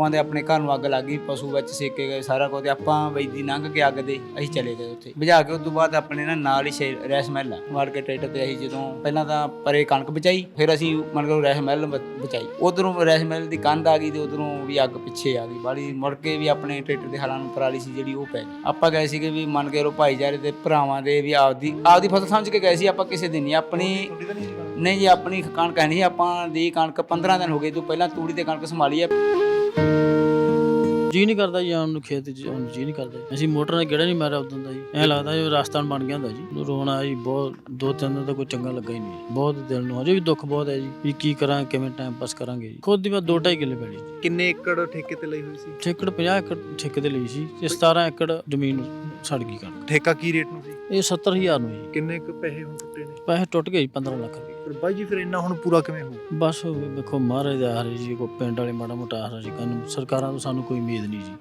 ਉਹ ਆਂਦੇ ਆਪਣੇ ਘਰ ਨੂੰ ਅੱਗ ਲੱਗ ਗਈ ਪਸ਼ੂ ਵਿੱਚ ਸੇਕੇ ਗਏ ਸਾਰਾ ਕੁਝ ਤੇ ਆਪਾਂ ਬੈਦੀ ਲੰਘ ਕੇ ਅੱਗ ਦੇ ਅਸੀਂ ਚਲੇ ਗਏ ਉੱਥੇ। ਬੁਝਾ ਕੇ ਉਸ ਤੋਂ ਬਾਅਦ ਆਪਣੇ ਨਾ ਨਾਲ ਹੀ ਸ਼ੇ- ਰੈਸ ਮਹਿਲ ਆ। ਮਾਰ ਕੇ ਟਰੈਕਟਰ ਤੇ ਅਸੀਂ ਜਦੋਂ ਪਹਿਲਾਂ ਤਾਂ ਪਰੇ ਕਣਕ ਬਚਾਈ ਫਿਰ ਅਸੀਂ ਮੰਨ ਲਓ ਰੈਸ ਮਹਿਲ ਬ- ਬਚਾਈ। ਉਧਰੋਂ ਰੈਸ ਮਹਿਲ ਦੀ ਕੰਧ ਆ ਗਈ ਤੇ ਉਧਰੋਂ ਵੀ ਅੱਗ ਪਿੱਛੇ ਆ ਗਈ। ਬਾਲੀ ਮੁੜ ਕੇ ਵੀ ਆਪਣੇ ਟਰੈਕਟਰ ਦੇ ਹਾਲਾਂ ਨੂੰ ਪਰਾਲੀ ਸੀ ਜਿਹੜੀ ਉਹ ਪੈ ਗਈ। ਆਪਾਂ ਗਏ ਸੀਗੇ ਵੀ ਮੰਨ ਕੇ ਲੋ ਭਾਈਚਾਰੇ ਦੇ ਭਰਾਵਾਂ ਦੇ ਵੀ ਆਪਦੀ ਆਪਦੀ ਫਸਲ ਸਮਝ ਕੇ ਗਏ ਸੀ ਆਪਾਂ ਕਿਸੇ ਦੀ ਨਹੀਂ। ਆਪਣੀ ਨਹੀਂ ਜੀ ਆਪਣੀ ਕਣਕ ਹੈ ਨਹੀਂ ਆਪਾਂ ਦੀ ਕਣਕ 15 ਦਿਨ ਹੋ ਗਏ ਤੋਂ ਪਹਿਲਾਂ ਤੂੜੀ ਤੇ ਕਣਕ ਸੰਭਾਲੀ ਹੈ ਜੀ ਨਹੀਂ ਕਰਦਾ ਜੀ ਆਉਣ ਨੂੰ ਖੇਤ ਚ ਨੂੰ ਜੀ ਨਹੀਂ ਕਰਦਾ ਜੀ। ਅਸੀਂ ਮੋਟਰ ਨਾਲ ਗੇੜਾ ਨਹੀਂ ਮਾਰਿਆ ਉਦੋਂ ਦਾ ਜੀ। ਐ ਲੱਗਦਾ ਜੀ ਰਾਸਤਾ ਬਣ ਗਿਆ ਹੁੰਦਾ ਜੀ। ਰੋਣਾ ਜੀ ਬਹੁਤ ਦੋ ਤਿੰਨ ਦਿਨ ਤਾਂ ਕੋਈ ਚੰਗਾ ਲੱਗਾ ਹੀ ਨਹੀਂ। ਜੀ। ਬਹੁਤ ਦਿਲ ਨੂੰ ਅਜੇ ਵੀ ਦੁੱਖ ਬਹੁਤ ਹੈ ਜੀ ਵੀ ਕੀ ਕਰਾਂ ਕਿਵੇਂ ਟਾਈਮ ਪਾਸ ਕਰਾਂਗੇ ਜੀ। ਖੁਦ ਦੀ ਬਾਤ ਦੋ ਢਾਈ ਕਿੱਲੇ ਜੀ। ਕਿੰਨੇ ਏਕੜ ਠੇਕੇ ਤੇ ਲਈ ਹੋਈ ਸੀ? ਠੇਕੜ 50 ਏਕੜ ਠੇਕੇ ਤੇ ਲਈ ਸੀ। ਤੇ 17 ਏਕੜ ਜ਼ਮੀਨ ਸੜ ਗਈ ਕਣਕ ਠੇਕਾ ਕੀ ਰੇਟ ਨੂੰ ਸੀ? ਇਹ 70000 ਨੂੰ ਜੀ। ਕਿੰਨੇ ਕੁ ਪੈਸੇ ਹੁਣ ਟੁੱਟੇ ਨੇ? ਪੈਸੇ ਟੁੱਟ ਗਏ ਜੀ 15 ਲੱਖ ਰੁਪਏ। ਪਰ ਬਾਈ ਜੀ ਫਿਰ ਇੰਨਾ ਹੁਣ ਪੂਰਾ ਕਿਵੇਂ ਹੋਊ? ਬਸ ਵੇਖੋ ਮਹਾਰਾਜ ਦਾ ਹਾਰੇ ਜੀ ਕੋ ਪਿੰਡ ਵਾਲੇ ਮਾੜਾ ਮੋਟਾ ਹਾਰਾ ਜੀ ਕਾਨੂੰ ਸਰਕਾਰਾਂ ਤੋਂ ਸਾਨੂੰ ਕੋਈ ਉਮੀਦ ਨਹੀਂ ਜੀ।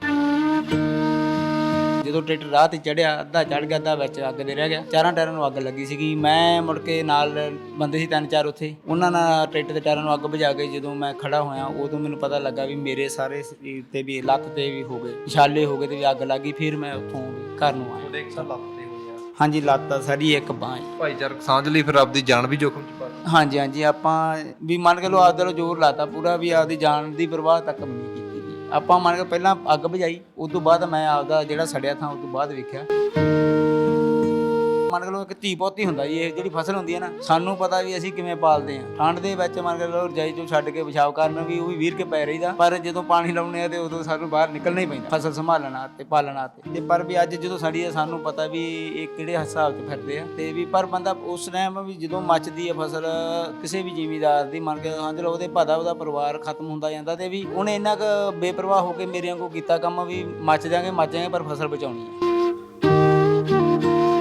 ਜਦੋਂ ਟਰੈਕਟਰ ਰਾਹ ਤੇ ਚੜਿਆ ਅੱਧਾ ਚੜ ਗਿਆ ਅੱਧਾ ਵਿੱਚ ਅੱਗ ਦੇ ਰਹਿ ਗਿਆ। ਚਾਰਾਂ ਟਾਇਰਾਂ ਨੂੰ ਅੱਗ ਲੱਗੀ ਸੀਗੀ। ਮੈਂ ਮੁੜ ਕੇ ਨਾਲ ਬੰਦੇ ਸੀ ਤਿੰਨ ਚਾਰ ਉੱਥੇ। ਉਹਨਾਂ ਨਾਲ ਟਰੈਕਟਰ ਦੇ ਟਾਇਰਾਂ ਨੂੰ ਅੱਗ ਬੁਝਾ ਕੇ ਜਦੋਂ ਮੈਂ ਖੜਾ ਹੋਇਆ ਉਦੋਂ ਮੈਨੂੰ ਪਤਾ ਲੱਗਾ ਵੀ ਮੇਰੇ ਸਾਰੇ ਸਰੀਰ ਤੇ ਵੀ ਲੱਤ ਤੇ ਵੀ ਹੋ ਗਏ ਛਾਲੇ ਹੋ ਗਏ ਤੇ ਵੀ ਅੱਗ ਲੱਗੀ ਫਿਰ ਮੈਂ ਉੱਥੋਂ ਘਰ ਨੂੰ ਆਇਆ। ਹਾਂਜੀ ਲੱਤ ਆ ਸਾਰੀ ਇੱਕ ਬਾਂਹ ਭਾਈਚਾਰਕ ਸਾਂਝ ਲਈ ਫਿਰ ਆਪਦੀ ਜਾਨ ਵੀ ਜੋਖਮ ਚ ਪਾ ਦਿੱਤੀ। ਹਾਂਜੀ ਹਾਂਜੀ ਆਪਾਂ ਵੀ ਮੰਨ ਕੇ ਲੋ ਆਪਦੇ ਲੋ ਜ਼ੋਰ ਲਾਤਾ ਪੂਰਾ ਵੀ ਆਪਦੀ ਜਾਨ ਦੀ ਪਰਵਾਹ ਤੱਕ ਵੀ ਨਹੀਂ ਕੀਤੀ ਜੀ ਆਪਾਂ ਮੰਨ ਕੇ ਪਹਿਲਾਂ ਅੱਗ ਬੁਝਾਈ ਉਸ ਤੋਂ ਬਾਅਦ ਮੈਂ ਆਪਦਾ ਜਿਹੜਾ ਸੜਿਆ ਥਾਂ ਉਸ ਤੋਂ ਬਾਅਦ ਵੇਖਿਆ। ਇੱਕ ਧੀ ਪੋਤੀ ਹੁੰਦਾ ਜੀ, ਇਹ ਜਿਹੜੀ ਫਸਲ ਹੁੰਦੀ ਹੈ ਨਾ, ਸਾਨੂੰ ਪਤਾ ਵੀ ਅਸੀਂ ਕਿਵੇਂ ਪਾਲਦੇ ਆ ਠੰਡ ਦੇ ਵਿੱਚ ਮੰਨ ਕੇ ਲੋ ਰਜਾਈ ਚੋਂ ਛੱਡ ਕੇ ਵਿਛਾਵ ਕਰਨ ਵੀ ਉਹ ਵੀ ਵੀਰ ਕੇ ਪੈ ਰਹੀਦਾ, ਪਰ ਜਦੋਂ ਪਾਣੀ ਲਾਉਣੇ ਆ ਤੇ ਉਦੋਂ ਸਾਨੂੰ ਬਾਹਰ ਨਿਕਲਣਾ ਹੀ ਪੈਂਦਾ, ਫਸਲ ਸੰਭਾਲਣਾ ਤੇ ਪਾਲਣਾ ਤੇ। ਤੇ ਪਰ ਵੀ ਅੱਜ ਜਦੋਂ ਸਾਡੀ ਆ ਸਾਨੂੰ ਪਤਾ ਵੀ ਇਹ ਕਿਹੜੇ ਹਿਸਾਬ 'ਚ ਫਿਰਦੇ ਆ, ਤੇ ਵੀ ਪਰ ਬੰਦਾ ਉਸ ਟਾਈਮ ਵੀ ਜਦੋਂ ਮੱਚਦੀ ਹੈ ਫਸਲ, ਕਿਸੇ ਵੀ ਜ਼ਿਮੀਦਾਰ ਦੀ, ਮੰਨ ਕੇ ਸਮਝ ਲਓ ਉਹਦੇ ਭਾਦਾ ਉਹਦਾ ਪਰਿਵਾਰ ਖਤਮ ਹੁੰਦਾ ਜਾਂਦਾ ਤੇ ਵੀ ਉਹਨੇ ਇੰਨਾ ਕੁ ਬੇਪਰਵਾਹ ਹੋ ਕੇ ਮੇਰੇ ਵਾਂਗੂ ਕੀਤਾ ਕੰਮ ਵੀ ਮੱਚ ਜਾਾਂਗੇ ਮੱਚ ਜਾਾਂਗੇ, ਪਰ ਫਸਲ ਬਚਾਉਣੀ ਹੈ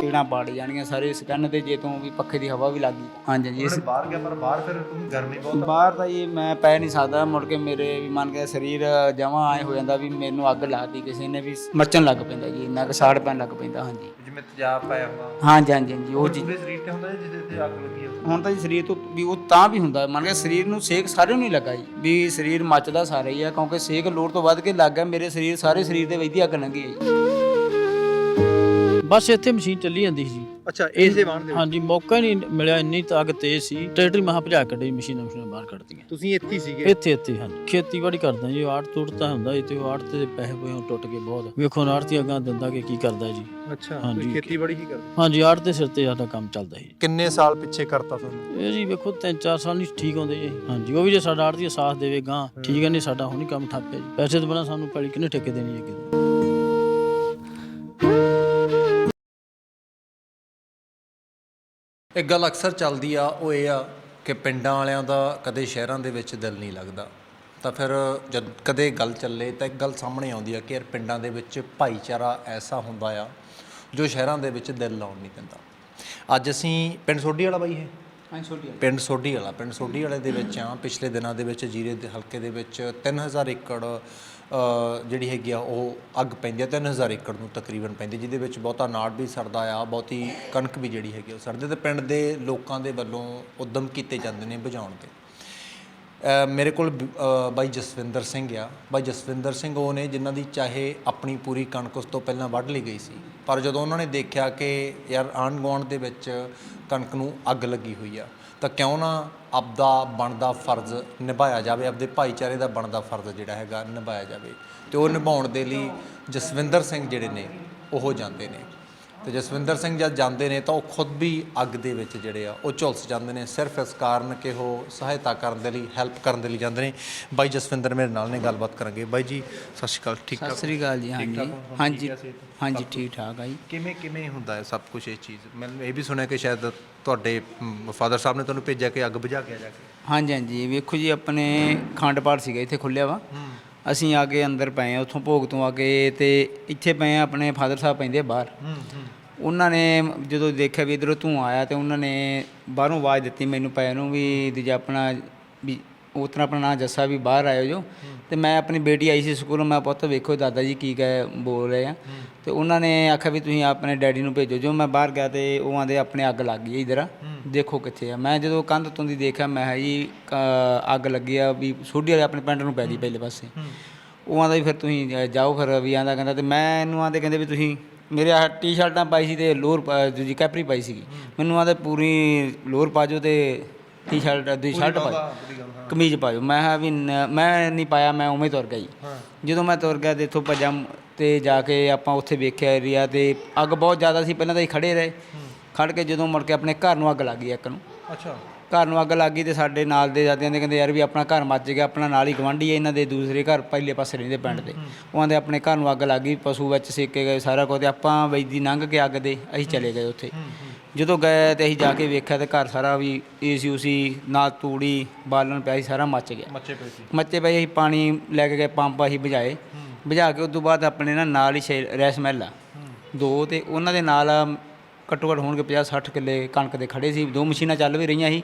ਕੀੜਾਂ ਪਾੜ ਜਾਣੀਆਂ ਸਾਰੇ ਸਕਨ ਤੇ ਜੇ ਤੋਂ ਵੀ ਪੱਖੇ ਦੀ ਹਵਾ ਵੀ ਲੱਗ ਗਈ। ਹਾਂਜੀ ਜੀ ਇਸ ਬਾਹਰ ਗਿਆ ਪਰ ਬਾਹਰ ਫਿਰ ਤੁਸੀਂ ਗਰਮੀ ਬਹੁਤ ਬਾਹਰ ਤਾਂ ਇਹ ਮੈਂ ਪੈ ਨਹੀਂ ਸਕਦਾ ਮੁੜ ਕੇ ਮੇਰੇ ਵੀ ਮੰਨ ਕੇ ਸਰੀਰ ਜਮਾਂ ਆਏ ਹੋ ਜਾਂਦਾ ਵੀ ਮੈਨੂੰ ਅੱਗ ਲਾਤੀ ਕਿਸੇ ਨੇ ਵੀ ਮੱਚਣ ਲੱਗ ਪੈਂਦਾ ਜੀ ਇੰਨਾ ਕੁ ਸਾੜ ਪੈਣ ਲੱਗ ਪੈਂਦਾ ਹਾਂਜੀ। ਜਿਵੇਂ ਤੇਜ਼ਾਬ ਪਾਇਆ ਹੁੰਦਾ। ਹਾਂਜੀ ਹਾਂਜੀ ਹਾਂਜੀ ਉਹ ਜੀ ਪੂਰੇ ਸਰੀਰ ਤੇ ਹੁੰਦਾ ਜਿਹਦੇ ਤੇ ਅੱਗ ਲੱਗੀ ਆ। ਹੁਣ ਤਾਂ ਜੀ ਸਰੀਰ ਤੋਂ ਵੀ ਉਹ ਤਾਂ ਵੀ ਹੁੰਦਾ ਮੰਨ ਕੇ ਸਰੀਰ ਨੂੰ ਸੇਕ ਸਾਰੇ ਨੂੰ ਨਹੀਂ ਲੱਗਾ ਜੀ ਵੀ ਸਰੀਰ ਮੱਚਦਾ ਸਾਰਾ ਹੀ ਆ ਕਿਉਂਕਿ ਸੇਕ ਲੋੜ ਤੋਂ ਵੱਧ ਕੇ ਲੱਗ ਗਿਆ ਮੇਰੇ ਸਰੀਰ ਸਾਰੇ ਸਰੀਰ ਦੇ ਵਿੱਚ ਦੀ ਅੱਗ ਲੰਗੀ ਹੈ ਜੀ। ਬਸ ਇੱਥੇ ਮਸ਼ੀਨ ਚੱਲੀ ਜਾਂਦੀ ਸੀ ਜੀ। ਅੱਛਾ ਇਹ ਦੇ ਵਾਹਣ ਦੇ ਵਿੱਚ। ਹਾਂਜੀ ਮੌਕਾ ਹੀ ਨਹੀਂ ਮਿਲਿਆ ਇੰਨੀ ਤਾਂ ਅੱਗ ਤੇਜ਼ ਸੀ। ਟਰੈਕਟਰ ਮਹਾ ਭਜਾ ਕੱਢੀ ਮਸ਼ੀਨਾਂ ਮਸ਼ੀਨਾਂ ਬਾਹਰ ਕੱਢਤੀਆਂ। ਤੁਸੀਂ ਇੱਥੇ ਹੀ ਸੀਗੇ? ਇੱਥੇ ਇੱਥੇ ਹਾਂਜੀ। ਖੇਤੀਬਾੜੀ ਕਰਦਾ ਜੀ ਆੜ ਤੁੜ ਤਾਂ ਹੁੰਦਾ ਤੇ ਆੜ ਤੇ ਪੈਸੇ ਪਏ ਟੁੱਟ ਗਏ ਬਹੁਤ। ਵੇਖੋ ਆੜਤੀ ਅਗਾਂ ਦਿੰਦਾ ਕਿ ਕੀ ਕਰਦਾ ਜੀ। ਅੱਛਾ ਹਾਂਜੀ। ਖੇਤੀਬਾੜੀ ਹੀ ਕਰਦੇ? ਹਾਂਜੀ ਆੜ ਦੇ ਸਿਰ ਤੇ ਸਾਡਾ ਕੰਮ ਚੱਲਦਾ ਜੀ ਕਿੰਨੇ ਸਾਲ ਪਿੱਛੇ ਕਰਤਾ ਤੁਹਾਨੂੰ? ਇਹ ਜੀ ਵੇਖੋ ਤਿੰਨ ਚਾਰ ਸਾਲ ਨਹੀਂ ਠੀਕ ਆਉਂਦੇ ਜੀ। ਹਾਂਜੀ ਉਹ ਵੀ ਜੇ ਸਾਡਾ ਆੜਤੀ ਸਾਥ ਦੇਵੇ ਗਾਂ ਠੀਕ ਹੈ ਨਹੀਂ ਸਾਡਾ ਹੁਣ ਹੀ ਕੰਮ ਠੱਪ ਹੈ ਜੀ। ਪੈਸੇ ਤੋਂ ਬਿਨਾਂ ਸਾਨੂੰ ਪੈਲੀ ਕਿੰਨੇ ਠੇਕੇ ਦੇਣੀ ਹੈ ਕਿਤੇ ਇੱਕ ਗੱਲ ਅਕਸਰ ਚੱਲਦੀ ਆ ਉਹ ਇਹ ਆ ਕਿ ਪਿੰਡਾਂ ਵਾਲਿਆਂ ਦਾ ਕਦੇ ਸ਼ਹਿਰਾਂ ਦੇ ਵਿੱਚ ਦਿਲ ਨਹੀਂ ਲੱਗਦਾ। ਤਾਂ ਫਿਰ ਜਦ ਕਦੇ ਗੱਲ ਚੱਲੇ ਤਾਂ ਇੱਕ ਗੱਲ ਸਾਹਮਣੇ ਆਉਂਦੀ ਆ ਕਿ ਯਾਰ ਪਿੰਡਾਂ ਦੇ ਵਿੱਚ ਭਾਈਚਾਰਾ ਐਸਾ ਹੁੰਦਾ ਆ ਜੋ ਸ਼ਹਿਰਾਂ ਦੇ ਵਿੱਚ ਦਿਲ ਲਾਉਣ ਨਹੀਂ ਦਿੰਦਾ। ਅੱਜ ਅਸੀਂ ਪਿੰਡ ਸੋਢੀ ਵਾਲਾ ਬਾਈ ਹੈ। ਹਾਂ ਛੋਟੀ ਪਿੰਡ ਸੋਢੀ ਵਾਲਾ ਪਿੰਡ ਸੋਢੀ ਵਾਲੇ ਦੇ ਵਿੱਚ ਆ। ਪਿਛਲੇ ਦਿਨਾਂ ਦੇ ਵਿੱਚ ਜੀਰੇ ਦੇ ਹਲਕੇ ਦੇ ਵਿੱਚ 3000 ਏਕੜ ਜਿਹੜੀ ਹੈਗੀ ਆ, ਉਹ ਅੱਗ ਪੈਂਦੀ ਆ 3000 ਏਕੜ ਨੂੰ ਤਕਰੀਬਨ ਪੈਂਦੀ, ਜਿਹਦੇ ਵਿੱਚ ਬਹੁਤਾ ਨਾੜ ਵੀ ਸੜਦਾ ਆ, ਬਹੁਤੀ ਕਣਕ ਵੀ ਜਿਹੜੀ ਹੈਗੀ ਆ, ਉਹ ਸੜਦੇ ਤੇ ਪਿੰਡ ਦੇ ਲੋਕਾਂ ਦੇ ਵੱਲੋਂ ਉਦਮ ਕੀਤੇ ਜਾਂਦੇ ਨੇ ਬੁਝਾਉਣ ਦੇ ਮੇਰੇ ਕੋਲ ਬਾਈ ਜਸਵਿੰਦਰ ਸਿੰਘ ਆ। ਬਾਈ ਜਸਵਿੰਦਰ ਸਿੰਘ ਉਹ ਨੇ, ਜਿਨ੍ਹਾਂ ਦੀ ਚਾਹੇ ਆਪਣੀ ਪੂਰੀ ਕਣਕ ਉਸ ਤੋਂ ਪਹਿਲਾਂ ਵੱਢ ਲਈ ਗਈ ਸੀ, ਪਰ ਜਦੋਂ ਉਹਨਾਂ ਨੇ ਦੇਖਿਆ ਕਿ ਯਾਰ ਆਂਢ ਗੁਆਂਢ ਦੇ ਵਿੱਚ ਕਣਕ ਨੂੰ ਅੱਗ ਲੱਗੀ ਹੋਈ ਆ, ਤਾਂ ਕਿਉਂ ਨਾ ਆਪਦਾ ਬਣਦਾ ਫਰਜ਼ ਨਿਭਾਇਆ ਜਾਵੇ ਆਪਦੇ ਭਾਈਚਾਰੇ ਦਾ ਬਣਦਾ ਫਰਜ਼ ਜਿਹੜਾ ਹੈਗਾ ਨਿਭਾਇਆ ਜਾਵੇ। ਤੇ ਉਹ ਨਿਭਾਉਣ ਦੇ ਲਈ ਜਸਵਿੰਦਰ ਸਿੰਘ ਜਿਹੜੇ ਨੇ ਉਹ ਜਾਂਦੇ ਨੇ। ਤੇ ਜਸਵਿੰਦਰ ਸਿੰਘ ਜਦ ਜਾਂਦੇ ਨੇ ਤਾਂ ਉਹ ਖੁਦ ਵੀ ਅੱਗ ਦੇ ਵਿੱਚ ਜਿਹੜੇ ਆ ਉਹ ਝੁਲਸ ਜਾਂਦੇ ਨੇ। ਸਿਰਫ ਇਸ ਕਾਰਨ ਕਿ ਉਹ ਸਹਾਇਤਾ ਕਰਨ ਦੇ ਲਈ ਹੈਲਪ ਕਰਨ ਦੇ ਲਈ ਜਾਂਦੇ ਨੇ। ਬਾਈ ਜਸਵਿੰਦਰ ਮੇਰੇ ਨਾਲ ਨੇ ਗੱਲਬਾਤ ਕਰਾਂਗੇ। ਬਾਈ ਜੀ ਸਤਿ ਸ਼੍ਰੀ ਅਕਾਲ। ਠੀਕ ਸਤਿ ਠਾਕ ਸ੍ਰੀ ਅਕਾਲ ਜੀ ਹਾਂਜੀ? ਹਾਂਜੀ? ਹਾਂਜੀ ਠੀਕ ਠਾਕ ਆ ਜੀ। ਕਿਵੇਂ ਕਿਵੇਂ ਹੁੰਦਾ ਹੈ ਸਭ ਕੁਝ ਇਹ ਚੀਜ਼? ਮੈਂ ਇਹ ਵੀ ਸੁਣਿਆ ਕਿ ਸ਼ਾਇਦ ਤੁਹਾਡੇ ਫਾਦਰ ਸਾਹਿਬ ਨੇ ਤੁਹਾਨੂੰ ਭੇਜਿਆ ਕਿ ਅੱਗ ਬੁਝਾ ਕੇ ਆ ਜਾ ਕੇ? ਹਾਂਜੀ ਹਾਂਜੀ। ਵੇਖੋ ਜੀ ਆਪਣੇ ਖੰਡ ਪਾਠ ਸੀਗਾ ਇੱਥੇ ਖੁੱਲਿਆ ਵਾ। ਅਸੀਂ ਆ ਕੇ ਅੰਦਰ ਪਏ ਆ ਉੱਥੋਂ ਭੋਗ ਤੋਂ ਆ ਕੇ ਤੇ ਇੱਥੇ ਪਏ ਆ ਆਪਣੇ ਫਾਦਰ ਸਾਹਿਬ ਪੈਂਦੇ ਆ ਬਾਹਰ। ਉਹਨਾਂ ਨੇ ਜਦੋਂ ਦੇਖਿਆ ਵੀ ਇਧਰੋਂ ਧੂੰ ਆਇਆ ਤੇ ਉਹਨਾਂ ਨੇ ਬਾਹਰੋਂ ਆਵਾਜ਼ ਦਿੱਤੀ ਮੈਨੂੰ ਪਏ ਨੂੰ ਵੀ ਦੂਜਾ ਆਪਣਾ ਵੀ ਉਸ ਆਪਣਾ ਨਾਂ ਜੱਸਾ ਵੀ ਬਾਹਰ ਆਇਓ ਜੋ। ਤੇ ਮੈਂ ਆਪਣੀ ਬੇਟੀ ਆਈ ਸੀ ਸਕੂਲੋਂ, ਮੈਂ ਪੁੱਤ ਵੇਖੋ ਦਾਦਾ ਜੀ ਕੀ ਕਹੇ ਬੋਲ ਰਹੇ ਆ। ਤੇ ਉਹਨਾਂ ਨੇ ਆਖਿਆ ਵੀ ਤੁਸੀਂ ਆਪਣੇ ਡੈਡੀ ਨੂੰ ਭੇਜੋ। ਜੋ ਮੈਂ ਬਾਹਰ ਗਿਆ ਤੇ ਉਹ ਆਂਦੇ ਆਪਣੇ ਅੱਗ ਲੱਗ ਗਈ ਇਧਰ। ਦੇਖੋ ਕਿੱਥੇ ਆ। ਮੈਂ ਜਦੋਂ ਕੰਧ ਤੋਂ ਦੀ ਦੇਖਿਆ, ਮੈਂ ਕਿਹਾ ਜੀ ਅੱਗ ਲੱਗੀ ਆ ਵੀ ਸੋਢੀ ਵਾਲੇ ਆਪਣੇ ਪਿੰਡ ਨੂੰ ਪੈ ਗਈ ਪਹਿਲੇ ਪਾਸੇ। ਉਹ ਆਂਦਾ ਵੀ ਫਿਰ ਤੁਸੀਂ ਜਾਓ ਫਿਰ ਵੀ ਆਂਦਾ ਕਹਿੰਦਾ ਤੇ ਮੈਂ ਇਹਨੂੰ ਆਂਦੇ ਕਹਿੰਦੇ ਵੀ ਤੁਸੀਂ ਮੇਰੇ ਆਹ ਟੀ-ਸ਼ਰਟਾਂ ਪਾਈ ਸੀ ਤੇ ਲੋਅਰ ਦੂਜੀ ਕੈਪਰੀ ਪਾਈ ਸੀਗੀ। ਮੈਨੂੰ ਆਂਦੇ ਪੂਰੀ ਲੋਅਰ ਪਾ ਜਾਓ ਤੇ ਟੀ-ਸ਼ਰਟ ਦੀ ਸ਼ਰਟ ਪਾ ਜਾਓ ਕਮੀਜ਼ ਪਾਇਓ। ਮੈਂ ਕਿਹਾ ਵੀ ਨ- ਮੈਂ ਨਹੀਂ ਪਾਇਆ ਮੈਂ ਉਵੇਂ ਤੁਰ ਗਿਆ ਜੀ। ਜਦੋਂ ਮੈਂ ਤੁਰ ਗਿਆ ਤੇ ਇੱਥੋਂ ਭੱਜਾ ਮ- ਤੇ ਜਾ ਕੇ ਆਪਾਂ ਉੱਥੇ ਵੇਖਿਆ ਏਰੀਆ ਤੇ ਅੱਗ ਬਹੁਤ ਜ਼ਿਆਦਾ ਸੀ ਪਹਿਲਾਂ ਤਾਂ ਅਸੀਂ ਖੜੇ ਰਹੇ। ਖੜ ਕੇ ਜਦੋਂ ਮੁੜ ਕੇ ਆਪਣੇ ਘਰ ਨੂੰ ਅੱਗ ਲੱਗ ਗਈ ਇੱਕ ਨੂੰ। ਅੱਛਾ। ਘਰ ਨੂੰ ਅੱਗ ਲੱਗ ਗਈ ਤੇ ਸਾਡੇ ਨਾਲ ਦੇ ਜਾਂਦੇ ਕਹਿੰਦੇ ਯਾਰ ਵੀ ਆਪਣਾ ਘਰ ਮੱਚ ਗਿਆ ਆਪਣਾ ਨਾਲ ਹੀ ਗਵਾਂਢੀ ਹੈ ਇਹਨਾਂ ਦੇ ਦੂਸਰੇ ਘਰ ਪਹਿਲੇ ਪਾਸੇ ਰਹਿੰਦੇ ਪਿੰਡ ਦੇ। ਉਹ ਆਂਦੇ ਆਪਣੇ ਘਰ ਨੂੰ ਅੱਗ ਲੱਗ ਗਈ ਪਸ਼ੂ ਵਿੱਚ ਸੇਕੇ ਗਏ ਸਾਰਾ ਕੁਝ ਤੇ ਆਪਾਂ ਵੈਦੀ ਲੰਘ ਕੇ ਅੱਗ ਦੇ ਅਸੀਂ ਚਲੇ ਗਏ ਉੱਥੇ। ਜਦੋਂ ਗਏ ਤੇ ਅਸੀਂ ਜਾ ਕੇ ਵੇਖਿਆ ਤੇ ਘਰ ਸਾਰਾ ਵੀ ਏਸੀ ਉਸੀ ਨਾਲ ਤੂੜੀ ਬਾਲਣ ਪਿਆ ਸੀ ਸਾਰਾ ਮੱਚ ਗਿਆ। ਮੱਚੇ ਪਏ ਸੀ। ਮੱਚੇ ਪਏ ਅਸੀਂ ਪਾਣੀ ਲੈ ਕੇ ਗਏ ਪੰਪ ਅਸੀਂ ਬੁਝਾਏ। ਬੁਝਾ ਕੇ ਉਸ ਤੋਂ ਬਾਅਦ ਆਪਣੇ ਨਾ ਨਾਲ ਹੀ ਸ਼ੈ- ਰੈਸ ਮਹਿਲ ਆ। ਦੋ ਤੇ ਉਹਨਾਂ ਦੇ ਨਾਲ ਘੱਟੋ ਘੱਟ ਹੋਣਗੇ 50 60 ਕਿੱਲੇ ਕਣਕ ਦੇ ਖੜੇ ਸੀ। ਦੋ ਮਸ਼ੀਨਾਂ ਚੱਲ ਵੀ ਰਹੀਆਂ ਸੀ।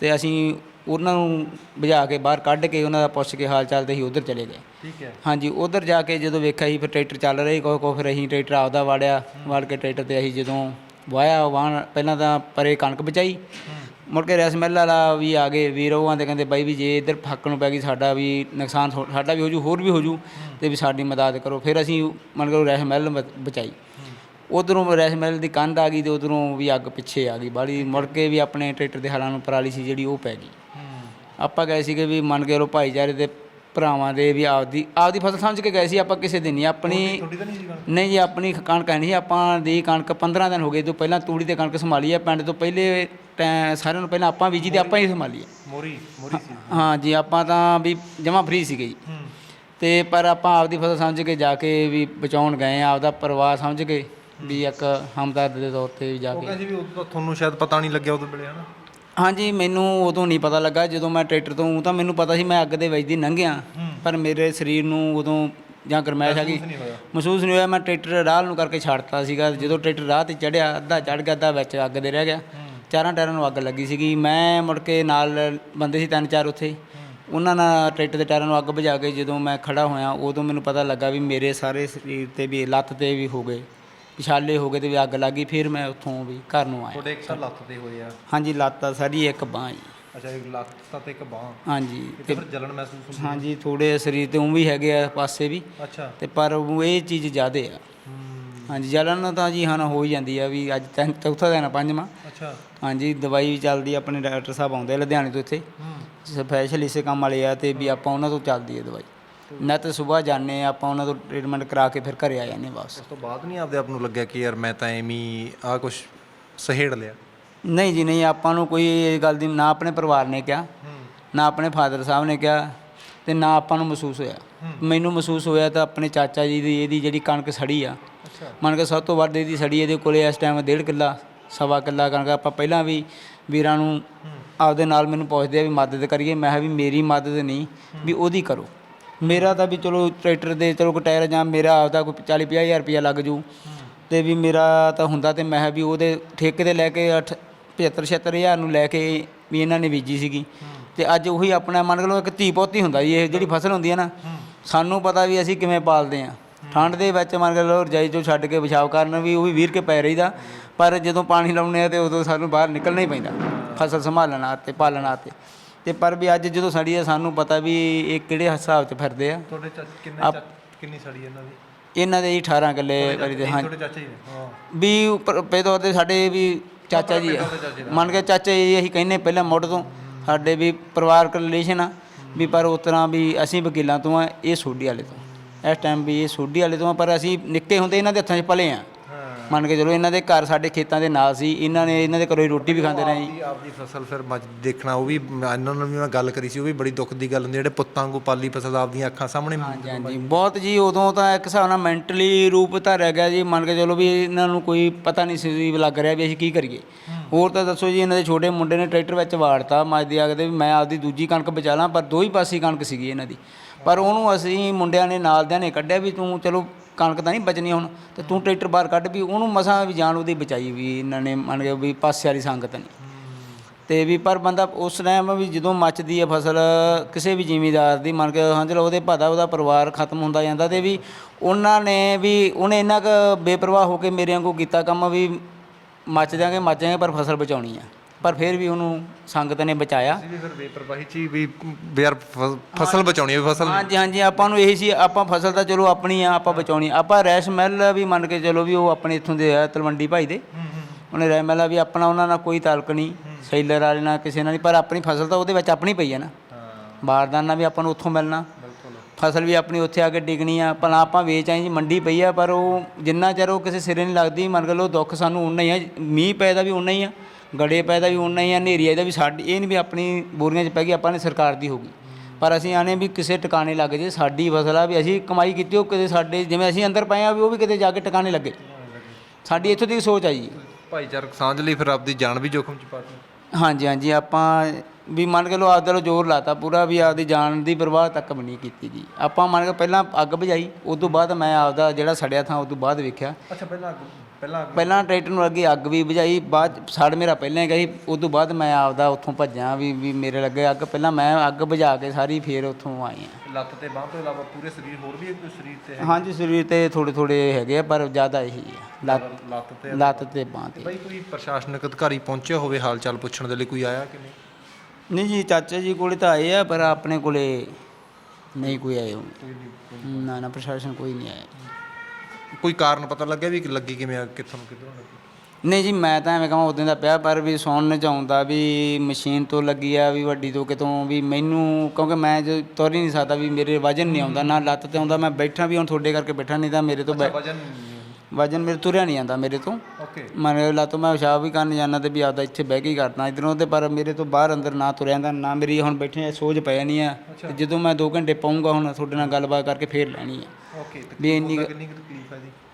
ਤੇ ਅਸੀਂ ਉਹਨਾਂ ਨੂੰ ਬੁਝਾ ਕੇ ਬਾਹਰ ਕੱਢ ਕੇ ਉਹਨਾਂ ਦਾ ਪੁੱਛ ਕੇ ਹਾਲ ਚਾਲ ਤੇ ਅਸੀਂ ਉਧਰ ਚਲੇ ਗਏ। ਠੀਕ ਹੈ। ਹਾਂਜੀ ਉਧਰ ਜਾ ਕੇ ਜਦੋਂ ਵੇਖਿਆ ਸੀ ਫਿਰ ਟਰੈਕਟਰ ਚੱਲ ਰਹੀ ਕੋ ਕੋ ਫਿਰ ਅਸੀਂ ਟਰੈਕਟਰ ਆਪਦਾ ਵਾੜਿਆ ਵਾੜ ਕੇ ਟਰੈਕਟਰ ਤੇ ਅਸੀਂ ਜਦੋਂ ਵਾਇਆ ਵਾਹਣ ਪਹਿਲਾਂ ਤਾਂ ਪਰੇ ਕਣਕ ਬਚਾਈ। ਮੁੜ ਕੇ ਰੈਸ ਮਿੱਲ ਵਾਲਾ ਵੀ ਆ ਗਏ ਵੀਰ ਉਹ ਆਂਦੇ ਕਹਿੰਦੇ ਬਾਈ ਵੀ ਜੇ ਇੱਧਰ ਫੱਕ ਨੂੰ ਪੈ ਗਈ ਸਾਡਾ ਵੀ ਨੁਕਸਾਨ ਥੋ- ਸਾਡਾ ਵੀ ਹੋ ਜੂ ਹੋਰ ਵੀ ਹੋ। ਜੂ ਤੇ ਵੀ ਸਾਡੀ ਮਦਦ ਕਰੋ। ਫਿਰ ਅਸੀਂ ਮੰਨ ਕੇ ਰੈਸ ਮਿੱਲ ਬ- ਬਚਾਈ। ਉਧਰੋਂ ਰੈਸ ਮਿੱਲ ਦੀ ਕੰਧ ਆ ਗਈ ਤੇ ਉਧਰੋਂ ਵੀ ਅੱਗ ਪਿੱਛੇ ਆ ਗਈ। ਬਾੜੀ ਮੁੜ ਕੇ ਵੀ ਆਪਣੇ ਟਰੈਕਟਰ ਦੇ ਹਾਲਾਂ ਨੂੰ ਪਰਾਲੀ ਸੀ ਜਿਹੜੀ ਉਹ ਪੈ ਗਈ। ਆਪਾਂ ਗਏ ਸੀਗੇ ਵੀ ਮੰਨ ਕੇ ਲੋ ਭਾਈਚਾਰੇ ਦੇ ਭਰਾਵਾਂ ਦੇ ਵੀ ਆਪਦੀ ਆਪਦੀ ਫਸਲ ਸਮਝ ਕੇ ਗਏ ਸੀ ਆਪਾਂ ਕਿਸੇ ਦੀ ਨਹੀਂ ਆਪਣੀ ਤੁਹਾਡੀ ਤਾਂ ਨਹੀਂ ਸੀ ਕਣਕ? ਨਹੀਂ ਜੀ ਆਪਣੀ ਕਣਕ ਹੈ ਨਹੀਂ ਸੀ, ਆਪਾਂ ਦੀ ਕਣਕ 15 ਦਿਨ ਹੋ ਗਏ ਤੋਂ ਪਹਿਲਾਂ ਤੂੜੀ ਤੇ ਕਣਕ ਸੰਭਾਲੀ ਹੈ ਪਿੰਡ ਤੋਂ ਪਹਿਲੇ ਟੈ- ਸਾਰਿਆਂ ਨੂੰ ਪਹਿਲਾਂ ਆਪਾਂ ਬੀਜੀ ਤੇ ਆਪਾਂ ਹੀ ਸੰਭਾਲੀ ਹੈ ਮੋਰੀ ਮੋਰੀ ਸੀ। ਹਾਂ ਜੀ ਆਪਾਂ ਤਾਂ ਵੀ ਜਮਾ ਫ੍ਰੀ ਸੀਗੇ ਜੀ। ਹੂੰ। ਤੇ ਪਰ ਆਪਾਂ ਆਪਦੀ ਫਸਲ ਸਮਝ ਕੇ ਜਾ ਕੇ ਵੀ ਬਚਾਉਣ ਗਏ ਆ ਆਪਦਾ ਪਰਿਵਾਰ ਸਮਝ ਕੇ ਵੀ ਇੱਕ ਹਮਦਰਦ ਦੇ ਤੌਰ ਤੇ ਵੀ ਜਾ ਉਹ ਕੇ ਕਹਿੰਦੇ ਵੀ ਉਦੋਂ ਤਾਂ ਤੁਹਾਨੂੰ ਸ਼ਾਇਦ ਪਤਾ ਨਹੀਂ ਲੱਗਿਆ ਉਦੋਂ ਵੇਲੇ ਹਨਾ? ਹਾਂਜੀ ਮੈਨੂੰ ਉਦੋਂ ਨਹੀਂ ਪਤਾ ਲੱਗਾ। ਜਦੋਂ ਮੈਂ ਟਰੈਕਟਰ ਤੋਂ ਊਂ ਤਾਂ ਮੈਨੂੰ ਪਤਾ ਸੀ ਮੈਂ ਅੱਗ ਦੇ ਵਿੱਚ ਦੀ ਲੰਘਿਆ ਪਰ ਮੇਰੇ ਸਰੀਰ ਨੂੰ ਉਦੋਂ ਜਾਂ ਗਰਮੈਸ਼ ਆ ਗਈ। ਨਹੀਂ ਹੋਇਆ। ਮਹਿਸੂਸ ਨਹੀਂ ਹੋਇਆ। ਮੈਂ ਟਰੈਕਟਰ ਰਾਹ ਨੂੰ ਕਰਕੇ ਛੱਡਤਾ ਸੀਗਾ। ਜਦੋਂ ਟਰੈਕਟਰ ਰਾਹ ਤੇ ਚੜਿਆ ਅੱਧਾ ਚੜ ਗਿਆ ਅੱਧਾ ਵਿੱਚ ਅੱਗ ਦੇ ਰਹਿ ਗਿਆ। ਚਾਰਾਂ ਟਾਇਰਾਂ ਨੂੰ ਅੱਗ ਲੱਗੀ ਸੀਗੀ। ਮੈਂ ਮੁੜ ਕੇ ਨਾਲ ਬੰਦੇ ਸੀ ਤਿੰਨ ਚਾਰ ਉੱਥੇ। ਉਹਨਾਂ ਨਾਲ ਟਰੈਕਟਰ ਦੇ ਟਾਇਰਾਂ ਨੂੰ ਅੱਗ ਬੁਝਾ ਕੇ ਜਦੋਂ ਮੈਂ ਖੜਾ ਹੋਇਆ ਉਦੋਂ ਮੈਨੂੰ ਪਤਾ ਲੱਗਾ ਵੀ ਮੇਰੇ ਸਾਰੇ ਸਰੀਰ ਤੇ ਵੀ ਲੱਤ ਤੇ ਵੀ ਹੋ ਗਏ। ਪਿਛਾਲੇ ਹੋ ਗਏ ਤੇ ਵੀ ਅੱਗ ਲੱਗੀ ਫਿਰ ਮੈਂ ਉੱਥੋਂ ਵੀ ਘਰ ਨੂੰ ਆਇਆ। ਤੁਹਾਡੇ ਇੱਕ ਤਾਂ ਲੱਤ ਤੇ ਹੋਏ ਆ। ਹਾਂਜੀ ਲੱਤ ਆ ਸਾਰੀ ਇੱਕ ਬਾਂਹ ਜੀ। ਅੱਛਾ ਇੱਕ ਲੱਤ ਤਾਂ ਤੇ ਇੱਕ ਬਾਹ। ਹਾਂਜੀ ਤੇ ਫਿਰ ਜਲਨ ਮਹਿਸੂਸ ਹੁੰਦੀ ਹਾਂਜੀ ਥੋੜੇ ਸਰੀਰ ਤੇ ਉਹ ਵੀ ਹੈਗੇ ਆ ਪਾਸੇ ਵੀ। ਅੱਛਾ। ਤੇ ਪਰ ਉਹ ਇਹ ਚੀਜ਼ ਜ਼ਿਆਦੇ ਆ। ਹਾਂਜੀ ਜਲਨ ਤਾਂ ਜੀ ਹਾਂ ਹੋ ਹੀ ਜਾਂਦੀ ਆ ਵੀ ਅੱਜ ਤਿੰਨ ਚੌਥਾ ਦਿਨ ਆ ਪੰਜਵਾਂ। ਅੱਛਾ। ਹਾਂਜੀ ਦਵਾਈ ਵੀ ਚੱਲਦੀ ਆ ਆਪਣੇ ਡਾਕਟਰ ਸਾਹਿਬ ਆਉਂਦੇ ਆ ਲੁਧਿਆਣੇ ਤੋਂ ਇੱਥੇ। ਸਪੈਸ਼ਲ ਇਸੇ ਕੰਮ ਵਾਲੇ ਆ ਤੇ ਵੀ ਆਪਾਂ ਉਹਨਾਂ ਤੋਂ ਚੱਲਦੀ ਆ ਦਵਾਈ। ਨਾ ਤਾਂ ਸਵੇਰ ਆ ਆਪਾਂ ਉਹਨਾਂ ਤੋਂ ਟ੍ਰੀਟਮੈਂਟ ਕਰਾ ਕੇ ਫਿਰ ਘਰੇ ਆ ਜਾਂਦੇ ਵਾਪਸ। ਉਸ ਤੋਂ ਬਾਅਦ ਨਹੀਂ ਆਪਦੇ ਆਪ ਨੂੰ ਲੱਗਿਆ ਕਿ ਯਾਰ ਮੈਂ ਤਾਂ ਐਵੇਂ ਹੀ ਆ ਕੁਝ ਸਹੇੜ ਲਿਆ? ਨਹੀਂ ਜੀ ਨਹੀਂ ਆਪਾਂ ਨੂੰ ਕੋਈ ਇਹ ਗੱਲ ਦੀ ਨਾ ਆਪਣੇ ਪਰਿਵਾਰ ਨੇ ਕਿਹਾ ਨਾ ਆਪਣੇ ਫਾਦਰ ਸਾਹਿਬ ਨੇ ਕਿਹਾ ਤੇ ਨਾ ਆਪਾਂ ਨੂੰ ਮਹਿਸੂਸ ਹੋਇਆ। ਮੈਨੂੰ ਮਹਿਸੂਸ ਹੋਇਆ ਤਾਂ ਆਪਣੇ ਚਾਚਾ ਜੀ ਦੀ ਇਹਦੀ ਜਿਹੜੀ ਕਣਕ ਸੜੀ ਆ। ਮੰਨ ਕੇ ਸਭ ਤੋਂ ਵੱਧ ਇਹਦੀ ਸੜੀ ਇਹਦੇ ਕੋਲੇ ਇਸ ਟਾਈਮ ਡੇਢ ਕਿੱਲਾ ਸਵਾ ਕਿੱਲਾ ਕਣਕ ਆਪਾਂ ਪਹਿਲਾਂ ਵੀ ਵੀਰਾਂ ਨੂੰ ਆਪਦੇ ਨਾਲ ਮੈਨੂੰ ਪੁੱਛਦੇ ਆ ਵੀ ਮਦਦ ਕਰੀਏ। ਮੈਂ ਕਿਹਾ ਵੀ ਮੇਰੀ ਮਦਦ ਨਹੀਂ ਵੀ ਉਹਦੀ ਕਰੋ। ਮੇਰਾ ਤਾਂ ਵੀ ਚਲੋ ਟਰੈਕਟਰ ਦੇ ਚਲੋ ਕੋਈ ਟਾਇਰ ਜਾਂ ਮੇਰਾ ਆਪਦਾ ਕੋਈ 40 50 ਹਜ਼ਾਰ ਰੁਪਇਆ ਲੱਗ ਜੂ। ਅਤੇ ਵੀ ਮੇਰਾ ਤਾਂ ਹੁੰਦਾ ਤਾਂ ਮੈਂ ਕਿਹਾ ਵੀ ਉਹਦੇ ਠੇਕੇ ਤੇ ਲੈ ਕੇ 8 75 76 ਹਜ਼ਾਰ ਨੂੰ ਲੈ ਕੇ ਵੀ ਇਹਨਾਂ ਨੇ ਬੀਜੀ ਸੀਗੀ। ਤੇ ਅੱਜ ਉਹੀ ਆਪਣਾ ਮੰਨ ਲਓ ਇੱਕ ਧੀ ਪੋਤੀ ਹੁੰਦਾ ਜੀ, ਇਹ ਜਿਹੜੀ ਫਸਲ ਹੁੰਦੀ ਹੈ ਨਾ, ਸਾਨੂੰ ਪਤਾ ਵੀ ਅਸੀਂ ਕਿਵੇਂ ਪਾਲਦੇ ਆ ਠੰਡ ਦੇ ਵਿੱਚ ਮੰਨ ਲਓ ਰਜਾਈ ਚੋਂ ਛੱਡ ਕੇ ਵਿਛਾਵ ਕਰਨ ਵੀ ਉਹ ਵੀ ਵੀਰ ਕੇ ਪੈ ਰਹੀਦਾ, ਪਰ ਜਦੋਂ ਪਾਣੀ ਲਾਉਣੇ ਆ ਤੇ ਉਦੋਂ ਸਾਨੂੰ ਬਾਹਰ ਨਿਕਲਣਾ ਹੀ ਪੈਂਦਾ, ਫਸਲ ਸੰਭਾਲਣਾ ਤੇ ਪਾਲਣਾ ਤੇ ਤੇ ਪਰ ਵੀ ਅੱਜ ਜਦੋਂ ਸੜੀ ਆ ਸਾਨੂੰ ਪਤਾ ਵੀ ਇਹ ਕਿਹੜੇ ਹਿਸਾਬ 'ਚ ਫਿਰਦੇ ਆ। ਤੁਹਾਡੇ ਚਾਚੇ ਕਿੰਨੇ ਚਾ- ਕਿੰਨੀ ਸੜੀ ਇਹਨਾਂ ਦੀ? ਇਹਨਾਂ ਦੇ ਜੀ 18 ਕਿੱਲੇ ਵਾਰੀ ਦੇ ਹਾਂ। ਤੁਹਾਡੇ ਚਾਚਾ ਜੀ ਨੇ ਹਾਂ। ਵੀ ਉੱਪਰ ਤੌਰ ਤੇ ਸਾਡੇ ਵੀ ਚਾਚਾ ਜੀ ਆ। ਮੰਨ ਕੇ ਚਾਚਾ ਜੀ ਅਸੀਂ ਕਹਿੰਨੇ ਪਹਿਲਾਂ ਮੁੱਢ ਤੋਂ ਸਾਡੇ ਵੀ ਪਰਿਵਾਰਕ ਰਿਲੇਸ਼ਨ ਆ। ਵੀ ਪਰ ਉਸ ਤਰ੍ਹਾਂ ਵੀ ਅਸੀਂ ਵਕੀਲਾਂ ਤੋਂ ਆ ਇਹ ਸੋਢੀ ਵਾਲੇ ਤੋਂ। ਇਸ ਟਾਈਮ ਵੀ ਇਹ ਸੋਢੀ ਵਾਲੇ ਤੋਂ ਆ ਪਰ ਅਸੀਂ ਨਿੱਕੇ ਹੁੰਦੇ ਇਹਨਾਂ ਦੇ ਹੱਥਾਂ 'ਚ ਪਲੇ ਆ। ਮੰਨ ਕੇ ਚਲੋ ਇਹਨਾਂ ਦੇ ਘਰ ਸਾਡੇ ਖੇਤਾਂ ਦੇ ਨਾਲ ਸੀ ਇਹਨਾਂ ਨੇ ਇਹਨਾਂ ਦੇ ਘਰੋਂ ਹੀ ਰੋਟੀ ਵੀ ਖਾਂਦੇ ਰਹੇ ਜੀ। ਆਪਦੀ ਫਸਲ ਫਿਰ ਮੱਝ ਦੇਖਣਾ ਉਹ ਵੀ ਮੈਂ- ਇਹਨਾਂ ਨਾਲ ਵੀ ਮੈਂ ਗੱਲ ਕਰੀ ਸੀ ਉਹ ਵੀ ਬੜੀ ਦੁੱਖ ਦੀ ਗੱਲ ਹੁੰਦੀ ਜਿਹੜੇ ਪੁੱਤਾਂ ਵਾਂਗੂ ਪਾਲੀ ਫਸਲ ਆਪਦੀਆਂ ਅੱਖਾਂ ਸਾਹਮਣੇ। ਹਾਂਜੀ ਹਾਂਜੀ। ਬਹੁਤ ਜੀ ਉਦੋਂ ਤਾਂ ਇੱਕ ਹਿਸਾਬ ਨਾਲ ਮੈਂਟਲੀ ਰੂਪ ਧਾਰਿਆ ਗਿਆ ਜੀ ਮੰਨ ਕੇ ਚਲੋ ਵੀ ਇਹਨਾਂ ਨੂੰ ਕੋਈ ਪਤਾ ਨਹੀਂ ਸੀ ਵੀ ਲੱਗ ਰਿਹਾ ਵੀ ਅਸੀਂ ਕੀ ਕਰੀਏ। ਹੋਰ ਤਾਂ ਦੱਸੋ ਜੀ ਇਹਨਾਂ ਦੇ ਛੋਟੇ ਮੁੰਡੇ ਨੇ ਟਰੈਕਟਰ ਵਿੱਚ ਵਾੜਤਾ ਮੱਝ ਦੀ ਆਗਦੇ ਵੀ ਮੈਂ ਆਪਦੀ ਦੂਜੀ ਕਣਕ ਬਚਾ ਲਾਂ ਪਰ ਦੋ ਹੀ ਪਾਸੇ ਕਣਕ ਸੀਗੀ ਇਹਨਾਂ ਦੀ। ਪਰ ਉਹਨੂੰ ਅਸੀਂ ਮੁੰਡਿਆਂ ਨੇ ਨਾਲਦਿਆਂ ਨੇ ਕੱਢਿਆ ਵੀ ਤੂੰ ਚਲੋ ਕਣਕ ਤਾਂ ਨਹੀਂ ਬਚਣੀ ਹੁਣ, ਤੇ ਤੂੰ ਟਰੈਕਟਰ ਬਾਹਰ ਕੱਢ ਵੀ ਉਹਨੂੰ ਮਸਾਂ ਵੀ ਜਾਨ ਉਹਦੀ ਬਚਾਈ ਵੀ, ਇਹਨਾਂ ਨੇ ਮੰਨ ਕੇ ਵੀ ਪਾਸੇ ਵਾਲੀ ਸੰਗਤ ਨਹੀਂ ਤੇ ਵੀ ਪਰ ਬੰਦਾ ਉਸ ਟਾਈਮ ਵੀ ਜਦੋਂ ਮੱਚਦੀ ਹੈ ਫਸਲ, ਕਿਸੇ ਵੀ ਜ਼ਿਮੀਦਾਰ ਦੀ, ਮੰਨ ਕੇ ਹਾਂ ਚਲੋ ਉਹਦੇ ਭਾਦਾ ਉਹਦਾ ਪਰਿਵਾਰ ਖਤਮ ਹੁੰਦਾ ਜਾਂਦਾ ਤੇ ਵੀ ਉਹਨਾਂ ਨੇ ਵੀ ਉਹਨੇ ਇੰਨਾ ਕੁ ਬੇਪਰਵਾਹ ਹੋ ਕੇ ਮੇਰੇ ਵਾਂਗੂ ਕੀਤਾ ਕੰਮ ਵੀ ਮੱਚ ਦਿਆਂਗੇ ਮੱਚ ਜਾਵਾਂਗੇ ਪਰ ਫਸਲ ਬਚਾਉਣੀ ਆ। ਪਰ ਫਿਰ ਵੀ ਉਹਨੂੰ ਸੰਗਤ ਨੇ ਬਚਾਇਆ। ਵੀ ਫਿਰ ਬੇਪਰਵਾਹੀ ਚ ਹੀ ਵੀ ਵੀ ਯਾਰ ਫ- ਫਸਲ ਬਚਾਉਣੀ ਹੈ ਫਸਲ। ਹਾਂਜੀ ਹਾਂਜੀ ਆਪਾਂ ਨੂੰ ਇਹੀ ਸੀ ਆਪਾਂ ਫਸਲ ਤਾਂ ਚਲੋ ਆਪਣੀ ਆ ਆਪਾਂ ਬਚਾਉਣੀ ਆਪਾਂ ਰੈਸ਼ ਮਹਿਲ ਵੀ ਮੰਨ ਕੇ ਚਲੋ ਵੀ ਉਹ ਆਪਣੇ ਇੱਥੋਂ ਦੇ ਆ ਤਲਵੰਡੀ ਭਾਈ ਦੇ। ਉਹਨੇ ਰਹਿ ਮਹਿਲ ਆ ਵੀ ਆਪਣਾ ਉਹਨਾਂ ਨਾਲ ਕੋਈ ਤਾਲਕ ਨਹੀਂ ਸੈਲਰ ਵਾਲੇ ਨਾਲ ਕਿਸੇ ਨਾਲ ਨਹੀਂ ਪਰ ਆਪਣੀ ਫਸਲ ਤਾਂ ਉਹਦੇ ਵਿੱਚ ਆਪਣੀ ਪਈ ਹੈ ਨਾ। ਬਾਰਦਾਨਾ ਵੀ ਆਪਾਂ ਨੂੰ ਉੱਥੋਂ ਮਿਲਣਾ। ਫਸਲ ਵੀ ਆਪਣੀ ਉੱਥੇ ਆ ਕੇ ਡਿਗਣੀ ਆ। ਭਲਾ ਆਪਾਂ ਵੇਚ ਆਏ ਜੀ ਮੰਡੀ ਪਈ ਆ ਪਰ ਉਹ ਜਿੰਨਾ ਚਿਰ ਉਹ ਕਿਸੇ ਸਿਰੇ ਨਹੀਂ ਲੱਗਦੀ ਮੰਨ ਕੇ ਲਓ ਦੁੱਖ ਸਾਨੂੰ ਉਨਾ ਹੀ ਆ ਮੀਂਹ ਪੈ ਦਾ ਵੀ ਉਨਾ ਹੀ ਆ। ਗੜੇ ਪੈ ਦਾ ਵੀ ਉਨਾ ਹੀ ਆ ਹਨੇਰੀ ਆਈ ਦਾ ਵੀ ਸਾਡੀ ਇਹ ਨਹੀਂ ਵੀ ਆਪਣੀ ਬੋਰੀਆਂ 'ਚ ਪੈ ਗਈ ਆਪਾਂ ਨੇ ਸਰਕਾਰ ਦੀ ਹੋਗੀ ਪਰ ਅਸੀਂ ਆਨੇ ਵੀ ਕਿਸੇ ਟਿਕਾਣੇ ਲੱਗ ਜੇ ਸਾਡੀ ਫਸਲ ਆ ਵੀ ਅਸੀਂ ਕਮਾਈ ਕੀਤੀ ਉਹ ਕਿਤੇ ਸਾਡੇ ਜਿਵੇਂ ਅਸੀਂ ਅੰਦਰ ਪਏ ਆ ਵੀ ਉਹ ਵੀ ਕਿਤੇ ਜਾ ਕੇ ਟਿਕਾਣੇ ਲੱਗੇ। ਸਾਡੀ ਇੱਥੋਂ ਦੀ ਸੋਚ ਆ ਜੀ ਭਾਈਚਾਰਕ ਸਾਂਝ ਲਈ ਫਿਰ ਆਪਦੀ ਜਾਨ ਵੀ ਜੋਖਮ ਚ ਪਾ ਦਿੱਤੀ। ਹਾਂਜੀ ਹਾਂਜੀ ਆਪਾਂ ਵੀ ਮੰਨ ਕੇ ਲਓ ਆਪਦੇ ਲੋ ਜ਼ੋਰ ਲਾਤਾ ਪੂਰਾ ਵੀ ਆਪਦੀ ਜਾਨ ਦੀ ਪਰਵਾਹ ਤੱਕ ਵੀ ਨਹੀਂ ਕੀਤੀ ਜੀ। ਆਪਾਂ ਮੰਨ ਕੇ ਪਹਿਲਾਂ ਅੱਗ ਬੁਝਾਈ ਉਸ ਤੋਂ ਬਾਅਦ ਮੈਂ ਆਪਦਾ ਜਿਹੜਾ ਸੜਿਆ ਥਾਂ ਉਸ ਤੋਂ ਬਾਅਦ ਵੇਖਿਆ। ਅੱਛਾ ਪਹਿਲਾਂ ਪਹਿਲਾਂ ਪਹਿਲਾਂ ਟਰੈਕਟਰ ਨੂੰ ਅੱਗੇ ਅੱਗ ਵੀ ਬੁਝਾਈ ਬਾਅਦ ਸੜ ਮੇਰਾ ਪਹਿਲਾਂ ਹੀ ਗਈ ਉਸ ਤੋਂ ਬਾਅਦ ਮੈਂ ਆਪਦਾ ਉੱਥੋਂ ਭੱਜਾਂ ਵੀ ਵੀ ਮੇਰੇ ਲੱਗੇ ਅੱਗ ਪਹਿਲਾਂ ਮੈਂ ਅੱਗ ਬੁਝਾ ਕੇ ਸਾਰੀ ਫੇਰ ਉੱਥੋਂ ਆਈ ਹਾਂ। ਲੱਤ ਤੇ ਬਾਹ ਤੋਂ ਇਲਾਵਾ ਪੂਰੇ ਸਰੀਰ ਹੋਰ ਵੀ ਕੋਈ ਸਰੀਰ ਤੇ ਹੈ ਹਾਂਜੀ ਸਰੀਰ ਤੇ ਥੋੜੇ ਥੋੜੇ ਹੈਗੇ ਆ ਪਰ ਜ਼ਿਆਦਾ ਇਹੀ ਹੈ ਲੱਤ ਲੱਤ ਤੇ ਲੱਤ ਤੇ ਬਾਂਹ ਤੇ। ਬਈ ਕੋਈ ਪ੍ਰਸ਼ਾਸਨਿਕ ਅਧਿਕਾਰੀ ਪਹੁੰਚਿਆ ਹੋਵੇ ਹਾਲ ਚਾਲ ਪੁੱਛਣ ਦੇ ਲਈ ਕੋਈ ਆਇਆ ਕਿ ਨਹੀਂ? ਨਹੀਂ ਜੀ ਚਾਚਾ ਜੀ ਕੋਲੇ ਤਾਂ ਆਏ ਆ ਪਰ ਆਪਣੇ ਕੋਲੇ ਨਹੀਂ ਕੋਈ ਆਏ ਹੁਣ ਨਾ ਨਾ ਪ੍ਰਸ਼ਾਸਨ ਕੋਈ ਨਹੀਂ ਆਇਆ। ਕੋਈ ਕਾਰਨ ਪਤਾ ਲੱਗਿਆ ਵੀ ਲੱਗੀ ਕਿਵੇਂ ਆ ਕਿੱਥੋਂ ਕਿੱਧਰੋਂ ਲੱਗੀ? ਨਹੀਂ ਜੀ ਮੈਂ ਤਾਂ ਐਵੇਂ ਕਹਾਂ ਉਦੋਂ ਦਾ ਪਿਆ ਪਰ ਵੀ ਸੁਣਨ ਚ ਆਉਂਦਾ ਵੀ ਮਸ਼ੀਨ ਤੋਂ ਲੱਗੀ ਆ ਵੀ ਵੱਡੀ ਤੋਂ ਕਿਤੋਂ ਵੀ ਮੈਨੂੰ ਕਿਉਂਕਿ ਮੈਂ ਜੋ ਤੁਰ ਹੀ ਨਹੀਂ ਸਕਦਾ ਵੀ ਮੇਰੇ ਵਜਨ ਨਹੀਂ ਆਉਂਦਾ ਨਾ ਲੱਤ ਤੇ ਆਉਂਦਾ ਮੈਂ ਬੈਠਾ ਵੀ ਹੁਣ ਤੁਹਾਡੇ ਕਰਕੇ ਬੈਠਾ ਨਹੀਂ ਤਾਂ ਮੇਰੇ ਤੋਂ ਬੈ- ਵਜਨ ਵਜਨ ਮੇਰੇ ਤੁਰਿਆ ਨਹੀਂ ਜਾਂਦਾ ਮੇਰੇ ਤੋਂ। ਓਕੇ। ਮਨ ਲਾ ਤੋਂ ਮੈਂ ਪਿਸ਼ਾਬ ਵੀ ਕਰਨ ਜਾਂਦਾ ਤੇ ਵੀ ਆਪਦਾ ਇੱਥੇ ਬਹਿ ਕੇ ਹੀ ਕਰਦਾ ਇਧਰੋਂ ਤੇ ਪਰ ਮੇਰੇ ਤੋਂ ਬਾਹਰ ਅੰਦਰ ਨਾ ਤੁਰਿਆ ਜਾਂਦਾ ਨਾ ਮੇਰੀ ਹੁਣ ਬੈਠੇ ਸੋਝ ਪੈ ਜਾਣੀ ਆ। ਤੇ ਜਦੋਂ ਮੈਂ 2 ਘੰਟੇ ਪਾਉਂਗਾ ਹੁਣ ਤੁਹਾਡੇ ਨਾਲ ਗੱਲਬਾਤ ਕਰਕੇ ਫੇਰ ਲੈਣੀ ਆ। ਓਕੇ ਵੀ ਇੰਨੀ ਕੁ- ਕਿੰਨੀ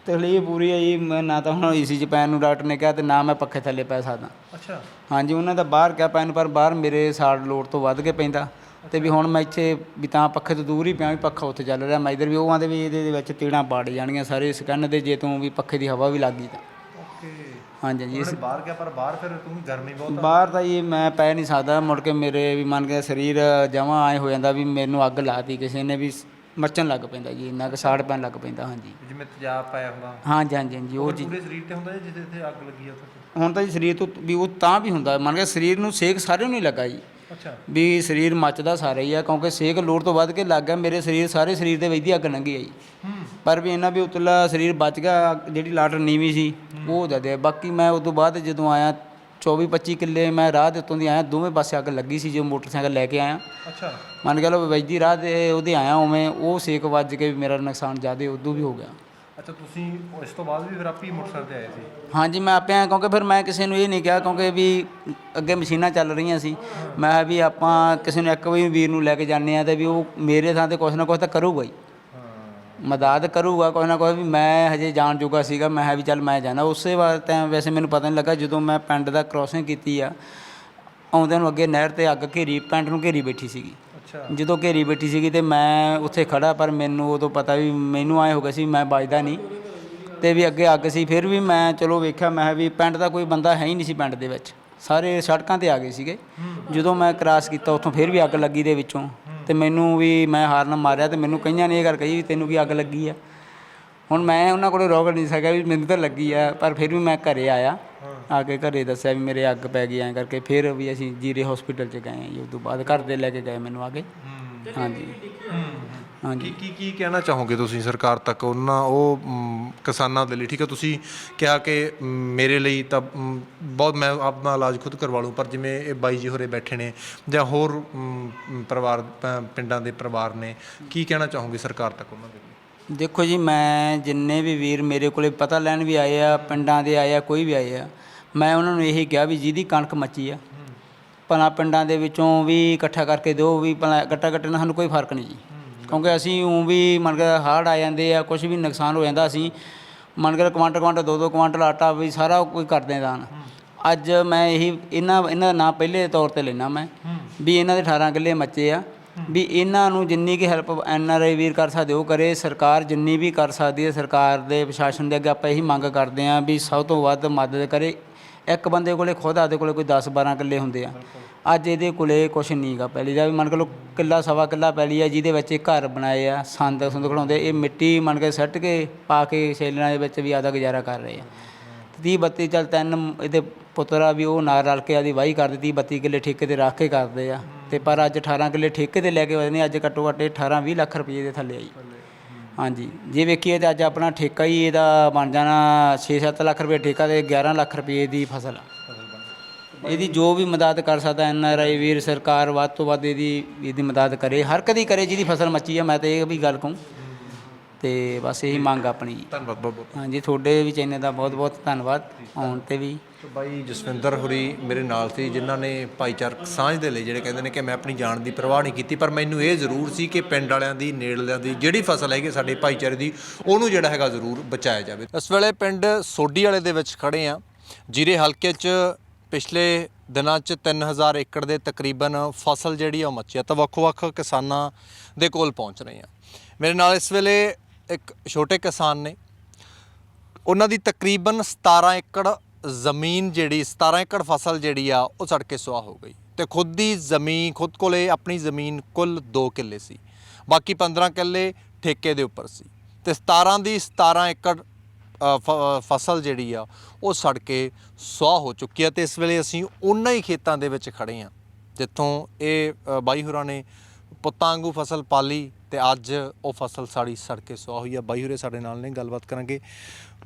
ਤਕਲੀਫ ਜੀ ਪੂਰੀ ਹੈ ਜੀ ਮੈਂ ਨਾ ਤਾਂ ਹੁਣ ਏਸੀ 'ਚ ਪੈਣ ਨੂੰ ਡਾਕਟਰ ਨੇ ਕਿਹਾ ਤੇ ਨਾ ਮੈਂ ਪੱਖੇ ਥੱਲੇ ਪੈ ਸਕਦਾ। ਅੱਛਾ। ਹਾਂਜੀ ਉਹਨਾਂ ਦਾ ਬਾਹਰ ਕਿਹਾ ਪੈਣ ਪਰ ਬਾਹਰ ਮੇਰੇ ਸਾੜ ਲੋਡ ਤੋਂ ਵੱਧ ਕੇ ਪੈਂਦਾ। ਤੇ ਵੀ ਹੁਣ ਮੈਂ ਇੱਥੇ ਵੀ ਤਾਂ ਪੱਖੇ ਤੋਂ ਦੂਰ ਹੀ ਪਿਆ ਵੀ ਪੱਖਾ ਉੱਥੇ ਚੱਲ ਰਿਹਾ। ਮੈਂ ਇਧਰ ਵੀ ਉਹ ਆਂਦੇ ਵੀ ਇਹਦੇ ਵਿੱਚ ਤੀੜਾਂ ਪਾੜ ਜਾਣਗੀਆਂ ਸਾਰੇ ਸਕਨ ਦੇ ਜੇ ਤੂੰ ਵੀ ਪੱਖੇ ਦੀ ਹਵਾ ਵੀ ਲੱਗ ਗਈ ਤਾਂ। ਓਕੇ। ਹਾਂਜੀ ਹਾਂਜੀ ਇਸ ਬਾਹਰ ਗਿਆ ਪਰ ਬਾਹਰ ਫਿਰ ਤੂੰ ਗਰਮੀ ਬਹੁਤ ਬਾਹਰ ਤਾਂ ਜੀ ਮੈਂ ਪੈ ਨਹੀਂ ਸਕਦਾ। ਮੁੜ ਕੇ ਮੇਰੇ ਵੀ ਮੰਨ ਕੇ ਸਰੀਰ ਜਮਾਂ ਆਏ ਹੋ ਜਾਂਦਾ ਵੀ ਮੈਨੂੰ ਅੱਗ ਲਾਤੀ ਕਿਸੇ ਨੇ ਵੀ ਮੱਚਣ ਲੱਗ ਪੈਂਦਾ ਜੀ ਇੰਨਾ ਕੁ ਸਾੜ ਪੈਣ ਲੱਗ ਪੈਂਦਾ ਹਾਂਜੀ। ਜਿਵੇਂ ਤੇਜ਼ਾਬ ਪਾਇਆ ਹੁੰਦਾ। ਹਾਂਜੀ ਹਾਂਜੀ ਹਾਂਜੀ ਉਹ ਜੀ ਪੂਰੇ ਸਰੀਰ ਤੇ ਹੁੰਦਾ ਜਿੱਥੇ ਜਿੱਥੇ ਅੱਗ ਲੱਗੀ ਆ ਉੱਥੇ ਹੁਣ ਤਾਂ ਜੀ ਸਰੀਰ ਤੋਂ ਵੀ ਉਹ ਤਾਂ ਵੀ ਹੁੰਦਾ ਮੰਨ ਕੇ ਸਰੀਰ ਨੂੰ ਸੇਕ ਸਾਰੇ ਨੂੰ ਨਹੀਂ ਲੱਗਾ ਜੀ। ਅੱਛਾ। ਵੀ ਸਰੀਰ ਮੱਚਦਾ ਸਾਰਾ ਹੀ ਆ ਕਿਉਂਕਿ ਸੇਕ ਲੋੜ ਤੋਂ ਵੱਧ ਕੇ ਲੱਗ ਗਿਆ ਮੇਰੇ ਸਰੀਰ ਸਾਰੇ ਸਰੀਰ ਦੇ ਵਿੱਚ ਦੀ ਅੱਗ ਲੰਘੀ ਆਈ ਪਰ ਵੀ ਇਹਨਾਂ ਵੀ ਉਤਲਾ ਸਰੀਰ ਬਚ ਗਿਆ ਜਿਹੜੀ ਲਾਟਰ ਨੀਵੀਂ ਸੀ ਉਹ ਜਦੇ ਬਾਕੀ ਮੈਂ ਉਸ ਤੋਂ ਬਾਅਦ ਜਦੋਂ ਆਇਆ 24 25 ਕਿੱਲੇ ਮੈਂ ਰਾਹ ਦੇ ਉੱਤੋਂ ਦੀ ਆਇਆ ਦੋਵੇਂ ਪਾਸੇ ਅੱਗ ਲੱਗੀ ਸੀ ਜੋ ਮੋਟਰਸਾਈਕਲ ਲੈ ਕੇ ਆਇਆ। ਅੱਛਾ। ਮੰਨ ਕੇ ਲਓ ਵੈਦੀ ਰਾਹ ਦੇ ਉਹਦੇ ਆਇਆ ਉਵੇਂ ਉਹ ਸੇਕ ਵੱਜ ਕੇ ਵੀ ਮੇਰਾ ਨੁਕਸਾਨ ਜ਼ਿਆਦਾ ਉਦੋਂ ਵੀ ਹੋ ਗਿਆ। ਅੱਛਾ ਤੁਸੀਂ ਇਸ ਤੋਂ ਬਾਅਦ ਵੀ ਫਿਰ ਆਪੀ ਮੋਟਰਸਾਈਕਲ ਤੇ ਆਏ ਸੀ? ਹਾਂਜੀ ਮੈਂ ਆਪੇ ਆਇਆ ਕਿਉਂਕਿ ਫਿਰ ਮੈਂ ਕਿਸੇ ਨੂੰ ਇਹ ਨਹੀਂ ਕਿਹਾ ਕਿਉਂਕਿ ਵੀ ਅੱਗੇ ਮਸ਼ੀਨਾਂ ਚੱਲ ਰਹੀਆਂ ਸੀ। ਮੈਂ ਕਿਹਾ ਵੀ ਆਪਾਂ ਕਿਸੇ ਨੂੰ ਇੱਕ ਵੀ ਵੀਰ ਨੂੰ ਲੈ ਕੇ ਜਾਂਦੇ ਆ ਤੇ ਵੀ ਉਹ ਮੇਰੇ ਥਾਂ ਤੇ ਕੁਛ ਨਾ ਕੁਛ ਤਾਂ ਕਰੂਗਾ ਹੀ। ਮਦਦ ਕਰੂਗਾ ਕੁਛ ਨਾ ਕੁਛ ਵੀ ਮੈਂ ਹਜੇ ਜਾਣ ਜੋਗਾ ਸੀਗਾ ਮੈਂ ਕਿਹਾ ਵੀ ਚੱਲ ਮੈਂ ਜਾਣਾ। ਉਸੇ ਵਾਰ ਤਾਂ ਵੈਸੇ ਮੈਨੂੰ ਪਤਾ ਨਹੀਂ ਲੱਗਾ ਜਦੋਂ ਮੈਂ ਪਿੰਡ ਦਾ ਕ੍ਰੋਸਿੰਗ ਕੀਤੀ ਆ ਆਉਂਦਿਆਂ ਨੂੰ ਅੱਗੇ ਨਹਿਰ ਤੇ ਅੱਗ ਘੇਰੀ ਪਿੰਡ ਨੂੰ ਘੇਰੀ ਬੈਠੀ ਸੀਗੀ। ਅੱਛਾ। ਜਦੋਂ ਘੇਰੀ ਬੈਠੀ ਸੀਗੀ ਤੇ ਮੈਂ ਉੱਥੇ ਖੜਾ ਪਰ ਮੈਨੂੰ ਉਦੋਂ ਪਤਾ ਵੀ ਮੈਨੂੰ ਆਏ ਹੋ ਗਿਆ ਸੀ ਮੈਂ ਵੱਜਦਾ ਨਹੀਂ ਤੇ ਵੀ ਅੱਗੇ ਅੱਗ ਸੀ। ਫਿਰ ਵੀ ਮੈਂ ਚਲੋ ਵੇਖਿਆ ਮੈਂ ਵੀ ਪਿੰਡ ਦਾ ਕੋਈ ਬੰਦਾ ਹੈ ਹੀ ਨਹੀਂ ਸੀ ਪਿੰਡ ਦੇ ਵਿੱਚ। ਸਾਰੇ ਸੜਕਾਂ ਤੇ ਆ ਗਏ ਸੀਗੇ। ਜਦੋਂ ਮੈਂ ਕ੍ਰਾਸ ਕੀਤਾ ਉੱਥੋਂ ਫਿਰ ਵੀ ਅੱਗ ਲੱਗੀ ਦੇ ਵਿੱਚੋਂ। ਤੇ ਮੈਨੂੰ ਵੀ ਮੈਂ ਹਾਰਨ ਮਾਰਿਆ ਤੇ ਮੈਨੂੰ ਕਈਆਂ ਨੇ ਇਹ ਗੱਲ ਕਹੀ ਵੀ ਤੈਨੂੰ ਕੀ ਅੱਗ ਲੱਗੀ ਆ? ਹੁਣ ਮੈਂ ਉਹਨਾਂ ਕੋਲੇ ਰੋਕ ਨਹੀਂ ਸਕਿਆ ਵੀ ਮੈਨੂੰ ਤਾਂ ਲੱਗੀ ਆ ਪਰ ਫਿਰ ਵੀ ਮੈਂ ਘਰੇ ਆਇਆ। ਆ ਕੇ ਘਰੇ ਦੱਸਿਆ ਵੀ ਮੇਰੇ ਅੱਗ ਪੈ ਗਈ ਐਂ ਕਰਕੇ ਫਿਰ ਵੀ ਅਸੀਂ ਜੀਰੇ ਹਸਪੀਟਲ 'ਚ ਗਏ ਹਾਂ ਜੀ ਉਸ ਤੋਂ ਬਾਅਦ ਘਰ ਦੇ ਲੈ ਕੇ ਗਏ ਮੈਨੂੰ ਆ ਕੇ। ਹਾਂਜੀ। ਕੀ ਕੀ ਕੀ ਕਹਿਣਾ ਚਾਹੋਗੇ ਤੁਸੀਂ ਸਰਕਾਰ ਤੱਕ ਉਹਨਾਂ ਉਹ ਮ, ਕਿਸਾਨਾਂ ਦੇ ਲਈ? ਠੀਕ ਹੈ ਤੁਸੀਂ ਕਿਹਾ ਕਿ ਮ, ਮੇਰੇ ਲਈ ਤਾਂ ਮ, ਬਹੁਤ ਮੈਂ ਆਪਣਾ ਇਲਾਜ ਖੁਦ ਕਰਵਾ ਲੂੰ ਪਰ ਜਿਵੇਂ ਇਹ ਬਾਈ ਜੀ ਹੋਰੇ ਬੈਠੇ ਨੇ ਜਾਂ ਹੋਰ ਮ, ਮ, ਪਰਿਵਾਰ ਪ- ਪਿੰਡਾਂ ਦੇ ਪਰਿਵਾਰ ਨੇ ਕੀ ਕਹਿਣਾ ਚਾਹੋਗੇ ਸਰਕਾਰ ਤੱਕ ਉਹਨਾਂ ਦੇ ਲਈ? ਦੇਖੋ ਜੀ ਮੈਂ ਜਿੰਨੇ ਵੀ ਵੀਰ ਮੇਰੇ ਕੋਲੇ ਪਤਾ ਲੈਣ ਵੀ ਆਏ ਆ ਪਿੰਡਾਂ ਦੇ ਆਏ ਆ ਕੋਈ ਵੀ ਆਏ ਆ ਮੈਂ ਉਹਨਾਂ ਨੂੰ ਇਹੀ ਕਿਹਾ ਵੀ ਜਿਹਦੀ ਕਣਕ ਮੱਚੀ ਆ ਭਲਾ ਪਿੰਡਾਂ ਦੇ ਵਿੱਚੋਂ ਵੀ ਇਕੱਠਾ ਕਰਕੇ ਦਿਓ ਵੀ ਭਲਾ ਇਕੱਠਾ ਕੱਟਣ ਨਾਲ ਸਾਨੂੰ ਕੋਈ ਫ਼ਰਕ ਨਹੀਂ ਜੀ। ਕਿਉਂਕਿ ਅਸੀਂ ਉਂ ਵੀ ਮੰਨ ਕੇ ਹਾੜ ਆ ਜਾਂਦੇ ਆ ਕੁਝ ਵੀ ਨੁਕਸਾਨ ਹੋ ਜਾਂਦਾ ਅਸੀਂ, ਮੰਨ ਕੇ ਕੁਆਂਟਲ ਕੁਆਂਟਲ ਦੋ ਦੋ ਕੁਆਂਟਲ ਆਟਾ ਵੀ ਸਾਰਾ ਕੋਈ ਕਰਦੇ ਦਾਨ। ਅੱਜ ਮੈਂ ਇਹੀ ਇਹਨਾਂ ਇਹਨਾਂ ਦਾ ਨਾਂ ਪਹਿਲੇ ਤੌਰ ਤੇ ਲੈਣਾ ਮੈਂ, ਵੀ ਇਹਨਾਂ ਦੇ 18 ਕਿੱਲੇ ਮੱਚੇ ਆ, ਵੀ ਇਹਨਾਂ ਨੂੰ ਜਿੰਨੀ ਕੀ ਹੈਲਪ ਐਨ ਆਰ ਆਈ ਵੀਰ ਕਰ ਸਕਦੇ, ਉਹ ਕਰੇ, ਸਰਕਾਰ ਜਿੰਨੀ ਵੀ ਕਰ ਸਕਦੀ ਹੈ, ਸਰਕਾਰ ਦੇ ਪ੍ਰਸ਼ਾਸਨ ਦੇ ਅੱਗੇ ਆਪਾਂ ਇਹੀ ਮੰਗ ਕਰਦੇ ਹਾਂ ਵੀ ਸਭ ਤੋਂ ਵੱਧ ਮਦਦ ਕਰੇ। ਇੱਕ ਬੰਦੇ ਕੋਲੇ ਖੁਦ ਆਦੇ ਕੋਲੇ ਕੋਈ 10 12 ਕਿੱਲੇ ਹੁੰਦੇ ਆ। ਅੱਜ ਇਹਦੇ ਕੋਲੇ ਕੁਛ ਨਹੀਂ ਗਾ ਪਹਿਲੀ ਦਾ, ਵੀ ਮੰਨ ਕੇ ਲੋ ਕਿੱਲਾ ਸਵਾ ਕਿੱਲਾ ਪੈਲੀ ਆ, ਜਿਹਦੇ ਵਿੱਚ ਇਹ ਘਰ ਬਣਾਏ ਆ, ਸੰਦ ਸੁੰਦ ਖੜਾਉਂਦੇ ਇਹ ਮਿੱਟੀ ਮੰਨ ਕੇ ਸੱਟ ਕੇ ਪਾ ਕੇ ਸੇਲਣਾ ਦੇ ਵਿੱਚ ਵੀ ਆਦਾ ਗੁਜ਼ਾਰਾ ਕਰ ਰਹੇ ਆ। ਤੇ 30 32 ਚੱਲ ਤਿੰਨ ਇਹਦੇ ਪੁੱਤਰ ਆ ਵੀ ਉਹ ਨਾਲ ਰਲ ਕੇ ਆਦੀ ਵਾਹੀ ਕਰਦੇ 30 32 ਕਿੱਲੇ ਠੇਕੇ ਤੇ ਰੱਖ ਕੇ ਕਰਦੇ ਆ। ਤੇ ਪਰ ਅੱਜ 18 ਕਿੱਲੇ ਠੇਕੇ ਤੇ ਲੈ ਕੇ ਆਏ ਨੇ, ਅੱਜ ਘੱਟੋ ਘੱਟ ਇਹ 18 20 ਲੱਖ ਰੁਪਏ ਦੇ ਥੱਲੇ ਆਈ ਹਾਂਜੀ, ਜੇ ਵੇਖੀਏ ਤਾਂ ਅੱਜ ਆਪਣਾ ਠੇਕਾ ਹੀ ਇਹਦਾ ਬਣ ਜਾਣਾ 6-7 ਲੱਖ ਰੁਪਏ, ਠੇਕਾ ਤੇ 11 ਲੱਖ ਰੁਪਏ ਦੀ ਫਸਲ ਆ। ਇਹਦੀ ਜੋ ਵੀ ਮਦਦ ਕਰ ਸਕਦਾ ਐਨ ਆਰ ਆਈ ਵੀਰ ਸਰਕਾਰ ਵੱਧ ਤੋਂ ਵੱਧ ਇਹਦੀ ਇਹਦੀ ਮਦਦ ਕਰੇ ਹਰ ਕਦੀ ਕਰੇ ਜਿਹਦੀ ਫਸਲ ਮੱਚੀ ਆ ਮੈਂ ਤਾਂ ਇਹ ਵੀ ਗੱਲ ਕਹੂੰ। ਤੇ ਬਸ ਇਹੀ ਮੰਗ ਆਪਣੀ। ਜੀ ਧੰਨਵਾਦ ਬਾਬਾ ਹਾਂਜੀ ਤੁਹਾਡੇ ਵੀ ਚੈਨਲ ਦਾ ਬਹੁਤ ਬਹੁਤ ਧੰਨਵਾਦ ਆਉਣ ਤੇ ਵੀ। ਬਾਈ ਜਸਵਿੰਦਰ ਹੁਰੀ ਮੇਰੇ ਨਾਲ ਸੀ ਜਿਨ੍ਹਾਂ ਨੇ ਭਾਈਚਾਰਕ ਸਾਂਝ ਦੇ ਲਈ ਜਿਹੜੇ ਕਹਿੰਦੇ ਨੇ ਕਿ ਮੈਂ ਆਪਣੀ ਜਾਨ ਦੀ ਪਰਵਾਹ ਨਹੀਂ ਕੀਤੀ ਪਰ ਮੈਨੂੰ ਇਹ ਜ਼ਰੂਰ ਸੀ ਕਿ ਪਿੰਡ ਵਾਲਿਆਂ ਦੀ ਨੇੜਲਿਆਂ ਦੀ ਜਿਹੜੀ ਫਸਲ ਹੈਗੀ ਸਾਡੇ ਭਾਈਚਾਰੇ ਦੀ ਉਹਨੂੰ ਜਿਹੜਾ ਹੈਗਾ ਜ਼ਰੂਰ ਬਚਾਇਆ ਜਾਵੇ। ਇਸ ਵੇਲੇ ਪਿੰਡ ਸੋਢੀ ਵਾਲੇ ਦੇ ਵਿੱਚ ਖੜੇ ਆ ਜੀਰੇ ਹਲਕੇ 'ਚ ਪਿਛਲੇ ਦਿਨਾਂ 'ਚ 3000 ਏਕੜ ਦੇ ਤਕਰੀਬਨ ਫਸਲ ਜਿਹੜੀ ਆ ਉਹ ਮੱਚੀ ਆ ਤਾਂ ਵੱਖ-ਵੱਖ ਕਿਸਾਨਾਂ ਦੇ ਕੋਲ ਪਹੁੰਚ ਰਹੀ ਆ। ਮੇਰੇ ਨਾਲ ਇਸ ਵੇਲੇ ਇੱਕ ਛੋਟੇ ਕਿਸਾਨ ਨੇ। ਉਹਨਾਂ ਦੀ ਤਕਰੀਬਨ 17 ਏਕੜ ਜ਼ਮੀਨ ਜਿਹੜੀ 17 ਏਕੜ ਫਸਲ ਜਿਹੜੀ ਆ, ਉਹ ਸੜ ਕੇ ਸੁਆਹ ਹੋ ਗਈ ਤੇ ਖੁਦ ਦੀ ਜ਼ਮੀਨ, ਖੁਦ ਕੋਲੇ ਆਪਣੀ ਜ਼ਮੀਨ ਕੁੱਲ 2 ਕਿੱਲੇ ਸੀ। ਬਾਕੀ 15 ਕਿੱਲੇ ਠੇਕੇ ਦੇ ਉੱਪਰ ਸੀ ਤੇ 17 ਦੀ 17 ਏਕੜ ਫਸਲ ਜਿਹੜੀ ਆ ਉਹ ਸੜ ਕੇ ਸੁਆਹ ਹੋ ਚੁੱਕੀ ਆ ਤੇ ਇਸ ਵੇਲੇ ਅਸੀਂ ਉਹਨਾਂ ਹੀ ਖੇਤਾਂ ਦੇ ਵਿੱਚ ਖੜੇ ਆ ਜਿੱਥੋਂ ਇਹ ਬਾਈ ਹੋਰਾਂ ਨੇ ਪੁੱਤਾਂ ਵਾਂਗੂ ਫਸਲ ਪਾਲੀ ਤੇ ਅੱਜ ਉਹ ਫਸਲ ਸਾੜੀ ਸੜ ਕੇ ਸੁਆਹ ਹੋਈ ਆ। ਬਾਈ ਹੋਰੇ ਸਾਡੇ ਨਾਲ ਨੇ ਗੱਲਬਾਤ ਕਰਾਂਗੇ।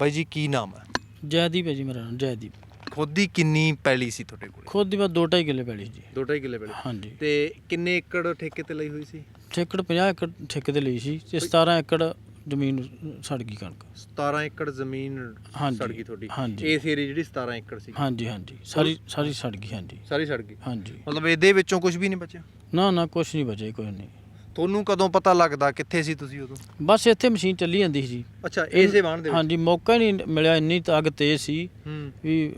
ਬਾਈ ਜੀ ਕੀ ਨਾਮ ਹੈ ਜੈਦੀਪ ਹੈ ਜੀ ਮੇਰਾ ਨਾਮ ਜੈਦੀਪ। ਖੁਦ ਦੀ ਕਿੰਨੀ ਪੈਲੀ ਸੀ ਤੁਹਾਡੇ ਕੋਲ? ਖੁਦ ਦੀ ਬਸ ਦੋ ਢਾਈ ਕਿੱਲੇ ਪੈਲੀ ਜੀ। 2.5 ਕਿੱਲੇ ਪੈਲੀ। ਹਾਂਜੀ। ਤੇ ਕਿੰਨੇ ਏਕੜ ਠੇਕੇ ਤੇ ਲਈ ਹੋਈ ਸੀ? ਠੇਕੜ 50 ਏਕੜ ਠੇਕੇ ਤੇ ਲਈ ਸੀ ਤੇ 17 ਏਕੜ ਜ਼ਮੀਨ ਸੜ ਗਈ ਕਣਕ। 17 ਏਕੜ ਜ਼ਮੀਨ ਹਾਂਜੀ, ਸੜ ਗਈ ਤੁਹਾਡੀ। ਹਾਂਜੀ। ਇਸ ਏਰੀਆ ਜਿਹੜੀ 17 ਏਕੜ ਸੀ। ਹਾਂਜੀ ਹਾਂਜੀ। ਸਾਰੀ ਸਾਰੀ ਸੜ ਗਈ ਹਾਂਜੀ। ਸਾਰੀ ਸੜ ਗਈ। ਹਾਂਜੀ। ਮਤਲਬ ਇਹਦੇ ਵਿੱਚੋਂ ਕੁਝ ਵੀ ਨਹੀਂ ਬਚਿਆ? ਨਾ ਨਾ ਕੁਛ ਨਹੀਂ ਬਚੇ ਕੋਈ ਨਹੀਂ। ਤੁਹਾਨੂੰ ਕਦੋਂ ਪਤਾ ਲੱਗਦਾ? ਕਿੱਥੇ ਸੀ ਤੁਸੀਂ ਉਦੋਂ? ਬਸ ਇੱਥੇ ਮਸ਼ੀਨ ਚੱਲੀ ਜਾਂਦੀ ਸੀ ਜੀ। ਅੱਛਾ ਇਸੇ ਵਾਹਣ ਦੇ ਵਿੱਚ? ਹਾਂਜੀ ਮੌਕਾ ਹੀ ਨਹੀਂ ਮਿਲਿਆ ਇੰਨੀ ਤਾਂ ਅੱਗ ਤੇਜ਼ ਸੀ ਹੂੰ। ਵੀ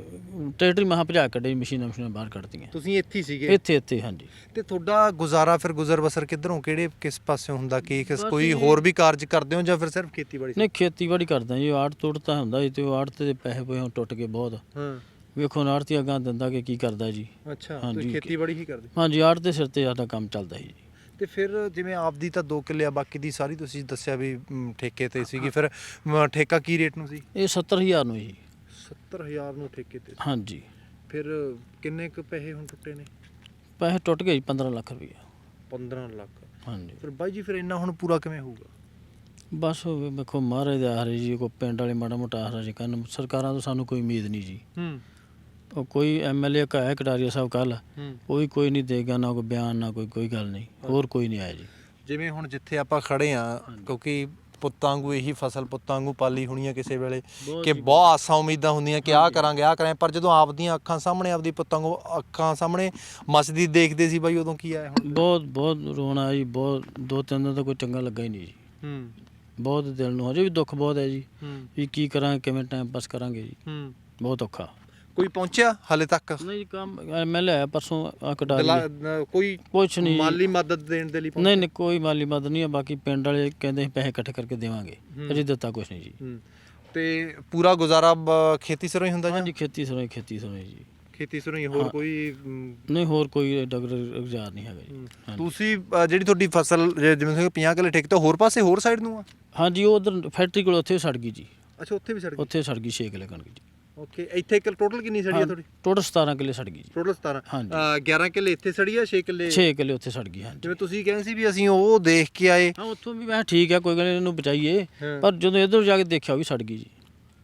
ਟਰੈਕਟਰ ਮਹਾ ਭਜਾ ਕੱਢੇ ਮਸ਼ੀਨਾਂ ਮਸ਼ੀਨਾਂ ਬਾਹਰ ਕੱਢਤੀਆਂ। ਤੁਸੀਂ ਇੱਥੇ ਹੀ ਸੀਗੇ? ਇੱਥੇ ਇੱਥੇ ਹਾਂਜੀ। ਤੇ ਤੁਹਾਡਾ ਗੁਜ਼ਾਰਾ ਫਿਰ ਗੁਜ਼ਰ ਬਸਰ ਕਿੱਧਰੋਂ ਕਿਹੜੇ ਕਿਸ ਪਾਸਿਓਂ ਹੁੰਦਾ ਕੀ ਕਿਸ ਕੋਈ ਹੋਰ ਵੀ ਕਾਰਜ ਕਰਦੇ ਹੋ ਜਾਂ ਫਿਰ ਸਿਰਫ ਖੇਤੀਬਾੜੀ? ਨਹੀਂ ਖੇਤੀਬਾੜੀ ਕਰਦਾ ਜੀ ਆੜ ਤੋੜ ਤਾਂ ਹੁੰਦਾ ਜੀ ਤੇ ਉਹ ਆੜ ਤੇ ਪੈਸੇ ਪਏ ਹੁਣ ਟੁੱਟ ਗਏ ਬਹੁਤ। ਹਾਂ। ਵੇਖੋ ਨਾੜਤੀ ਅਗਾਂ ਦਿੰਦਾ ਕਿ ਕੀ ਕਰਦਾ ਜੀ। ਅੱਛਾ ਹਾਂਜੀ। ਤੁਸੀਂ ਖੇਤੀਬਾੜੀ ਹੀ ਕਰਦੇ? ਹਾਂਜੀ ਆੜ ਦੇ ਸਿਰ ਤੇ ਸਾਡਾ ਕੰਮ ਚੱਲਦਾ ਜੀ। ਤੇ ਫਿਰ ਜਿਵੇਂ ਆਪਦੀ ਤਾਂ 2 ਕਿੱਲੇ ਆ ਬਾਕੀ ਦੀ ਸਾਰੀ ਤੁਸੀਂ ਦੱਸਿਆ ਵੀ ਮ, ਠੇਕੇ ਤੇ ਸੀਗੀ। ਫਿਰ ਮ, ਠੇਕਾ ਕੀ ਰੇਟ ਨੂੰ ਸੀ? ਇਹ 70000 ਨੂੰ ਜੀ। 70000 ਨੂੰ ਠੇਕੇ ਤੇ ਹਾਂਜੀ। ਫਿਰ ਕਿੰਨੇ ਕੁ ਪੈਸੇ ਹੁਣ ਟੁੱਟੇ ਨੇ? ਪੈਸੇ ਟੁੱਟ ਗਏ ਜੀ 15 ਲੱਖ ਰੁਪਈਆ। 15 ਲੱਖ। ਹਾਂਜੀ। ਫਿਰ ਬਾਈ ਜੀ ਫਿਰ ਇੰਨਾ ਹੁਣ ਪੂਰਾ ਕਿਵੇਂ ਹੋਊਗਾ? ਬਸ ਉਹ ਵੇਖੋ ਮਹਾਰਾਜ ਦੇ ਆਹਰੇ ਜੀ ਕੋਈ ਪਿੰਡ ਵਾਲੇ ਮਾੜਾ ਮੋਟਾ ਆਹਰਾ ਜੀ ਕਰਨ। ਸਰਕਾਰਾਂ ਤੋਂ ਸਾਨੂੰ ਕੋਈ ਉਮੀਦ ਨਹੀਂ ਜੀ। ਹੂੰ। ਉਹ ਕੋਈ ਐਮਐਲਏ ਕਾ ਕਟਾਰੀਆ ਸਾਹਿਬ ਕੱਲ ਹੂੰ। ਉਹ ਵੀ ਕੋਈ ਨਹੀਂ ਦੇਗਾ ਨਾ ਕੋਈ ਬਿਆਨ ਨਾ ਕੋਈ ਕੋਈ ਗੱਲ ਨਹੀਂ। ਹੋਰ ਕੋਈ ਨਹੀਂ ਆਇਆ ਜੀ। ਜਿਵੇਂ ਹੁਣ ਜਿੱਥੇ ਆਪਾਂ ਖੜੇ ਆ ਕਿਉਂਕਿ ਪੁੱਤਾਂ ਵਾਂਗੂ ਇਹੀ ਫਸਲ ਪੁੱਤਾਂ ਵਾਂਗੂ ਪਾਲੀ ਹੋਣੀ ਆ ਕਿਸੇ ਵੇਲੇ ਕਿ ਬਹੁਤ। ਆਸਾਂ ਉਮੀਦਾਂ ਹੁੰਦੀਆਂ ਕਿ ਆਹ ਕਰਾਂਗੇ ਆਹ ਕਰਾਂਗੇ ਪਰ ਜਦੋਂ ਆਪਦੀਆਂ ਅੱਖਾਂ ਸਾਹਮਣੇ ਆਪਦੀ ਪੁੱਤਾਂ ਵਾਂਗੂ ਅੱਖਾਂ ਸਾਹਮਣੇ ਮਸਜਿਦ ਦੇਖਦੇ ਸੀ ਬਾਈ ਉਦੋਂ ਕੀ ਆਇਆ ਹੁਣ? ਬਹੁਤ ਬਹੁਤ ਰੋਣਾ ਜੀ ਬਹੁਤ ਦੋ ਤਿੰਨ ਦਿਨ ਤਾਂ ਕੋਈ ਚੰਗਾ ਲੱਗਾ ਹੀ ਨਹੀਂ ਜੀ। ਹੂੰ। ਬਹੁਤ ਦਿਲ ਨੂੰ ਹਜੇ ਵੀ ਦੁੱਖ ਬਹੁਤ ਹੈ ਜੀ ਹੂੰ। ਵੀ ਕੀ ਕਰਾਂਗੇ ਕਿਵੇਂ ਟਾਈਮ ਪਾਸ ਕਰਾਂਗੇ ਜੀ। ਹੂੰ। ਬਹੁਤ ਔਖਾ। ਕੋਈ ਪਹੁੰਚਿਆ ਹਾਲੇ ਤੱਕ? ਨਹੀਂ ਜੀ ਕੰਮ ਐਮਐਲਏ ਆਇਆ ਪਰਸੋਂ ਆ ਕਟਾਰੀ ਦਿਲਾ- ਨ- ਕੋਈ ਕੁਛ ਨਹੀਂ ਮਾਲੀ ਮਦਦ ਦੇਣ ਦੇ ਲਈ ਨਹੀਂ ਨਹੀਂ ਕੋਈ ਮਾਲੀ ਮਦਦ ਨਹੀਂ ਹੈ ਬਾਕੀ ਪਿੰਡ ਵਾਲੇ ਕਹਿੰਦੇ ਅਸੀਂ ਪੈਸੇ ਇਕੱਠੇ ਕਰਕੇ ਦੇਵਾਂਗੇ। ਅਜੇ ਦਿੱਤਾ ਕੁਛ ਨਹੀਂ ਜੀ। ਹੂੰ। ਤੇ ਪੂਰਾ ਗੁਜ਼ਾਰਾ ਬ- ਖੇਤੀ ਸਿਰੋਂ ਹੀ ਹੁੰਦਾ ਜਾਂ? ਹਾਂਜੀ ਖੇਤੀ ਸਰੋਂ ਹੀ ਖੇਤੀ ਸਰੋਂ ਹੀ ਜੀ। ਖੇਤੀ ਸਿਰੋਂ ਹੀ ਹੋਰ ਕੋਈ ਮ, ਨਹੀਂ ਹੋਰ ਕੋਈ ਡਗਰ ਰੁਜ਼ਗਾਰ ਨਹੀਂ ਹੈਗਾ ਜੀ। ਹਾਂਜੀ। ਤੁਸੀਂ ਅ, ਜਿਹੜੀ ਤੁਹਾਡੀ ਫਸਲ ਜੇ- ਜਿਵੇਂ ਤੁਸੀਂ 50 ਕਿੱਲੇ ਠੇਕੇ ਤੋਂ ਹੋਰ ਪਾਸੇ ਹੋਰ ਸਾਈਡ ਨੂੰ ਆ? ਹਾਂਜੀ ਉਹ ਉਧਰ ਫੈਕਟਰੀ ਕੋਲ ਉੱਥੇ ਸੜ ਗਈ ਜੀ। ਅੱਛਾ ਉੱਥੇ ਵੀ ਸੜ ਗਈ? ਉੱਥੇ ਸੜ ਗਈ 6 ਕਿੱਲੇ ਕਣਕ ਜੀ। ਓਕੇ ਇੱਥੇ ਇੱਕ ਟੋਟਲ ਕਿੰਨੀ ਸੜੀ ਆ ਤੁਹਾਡੀ? ਟੋਟਲ 17 ਕਿੱਲੇ ਸੜ ਗਈ ਜੀ। ਟੋਟਲ 17 ਹਾਂਜੀ। ਅ, 11 ਕਿੱਲੇ ਇੱਥੇ ਸੜੀ ਆ 6 ਕਿੱਲੇ 6 ਕਿੱਲੇ ਉੱਥੇ ਸੜ ਗਈ ਹਾਂਜੀ। ਜਿਵੇਂ ਤੁਸੀਂ ਕਹਿੰਦੇ ਸੀ ਵੀ ਅਸੀਂ ਉਹ ਦੇਖ ਕੇ ਆਏ। ਹਾਂ ਉੱਥੋਂ ਵੀ ਮੈਂ ਠੀਕ ਹੈ ਕੋਈ ਗੱਲ ਨਹੀਂ ਇਹਨੂੰ ਬਚਾਈਏ। ਹਾਂ। ਪਰ ਜਦੋਂ ਇੱਧਰ ਜਾ ਕੇ ਦੇਖਿਆ ਉਹ ਵੀ ਸੜ ਗਈ ਜੀ।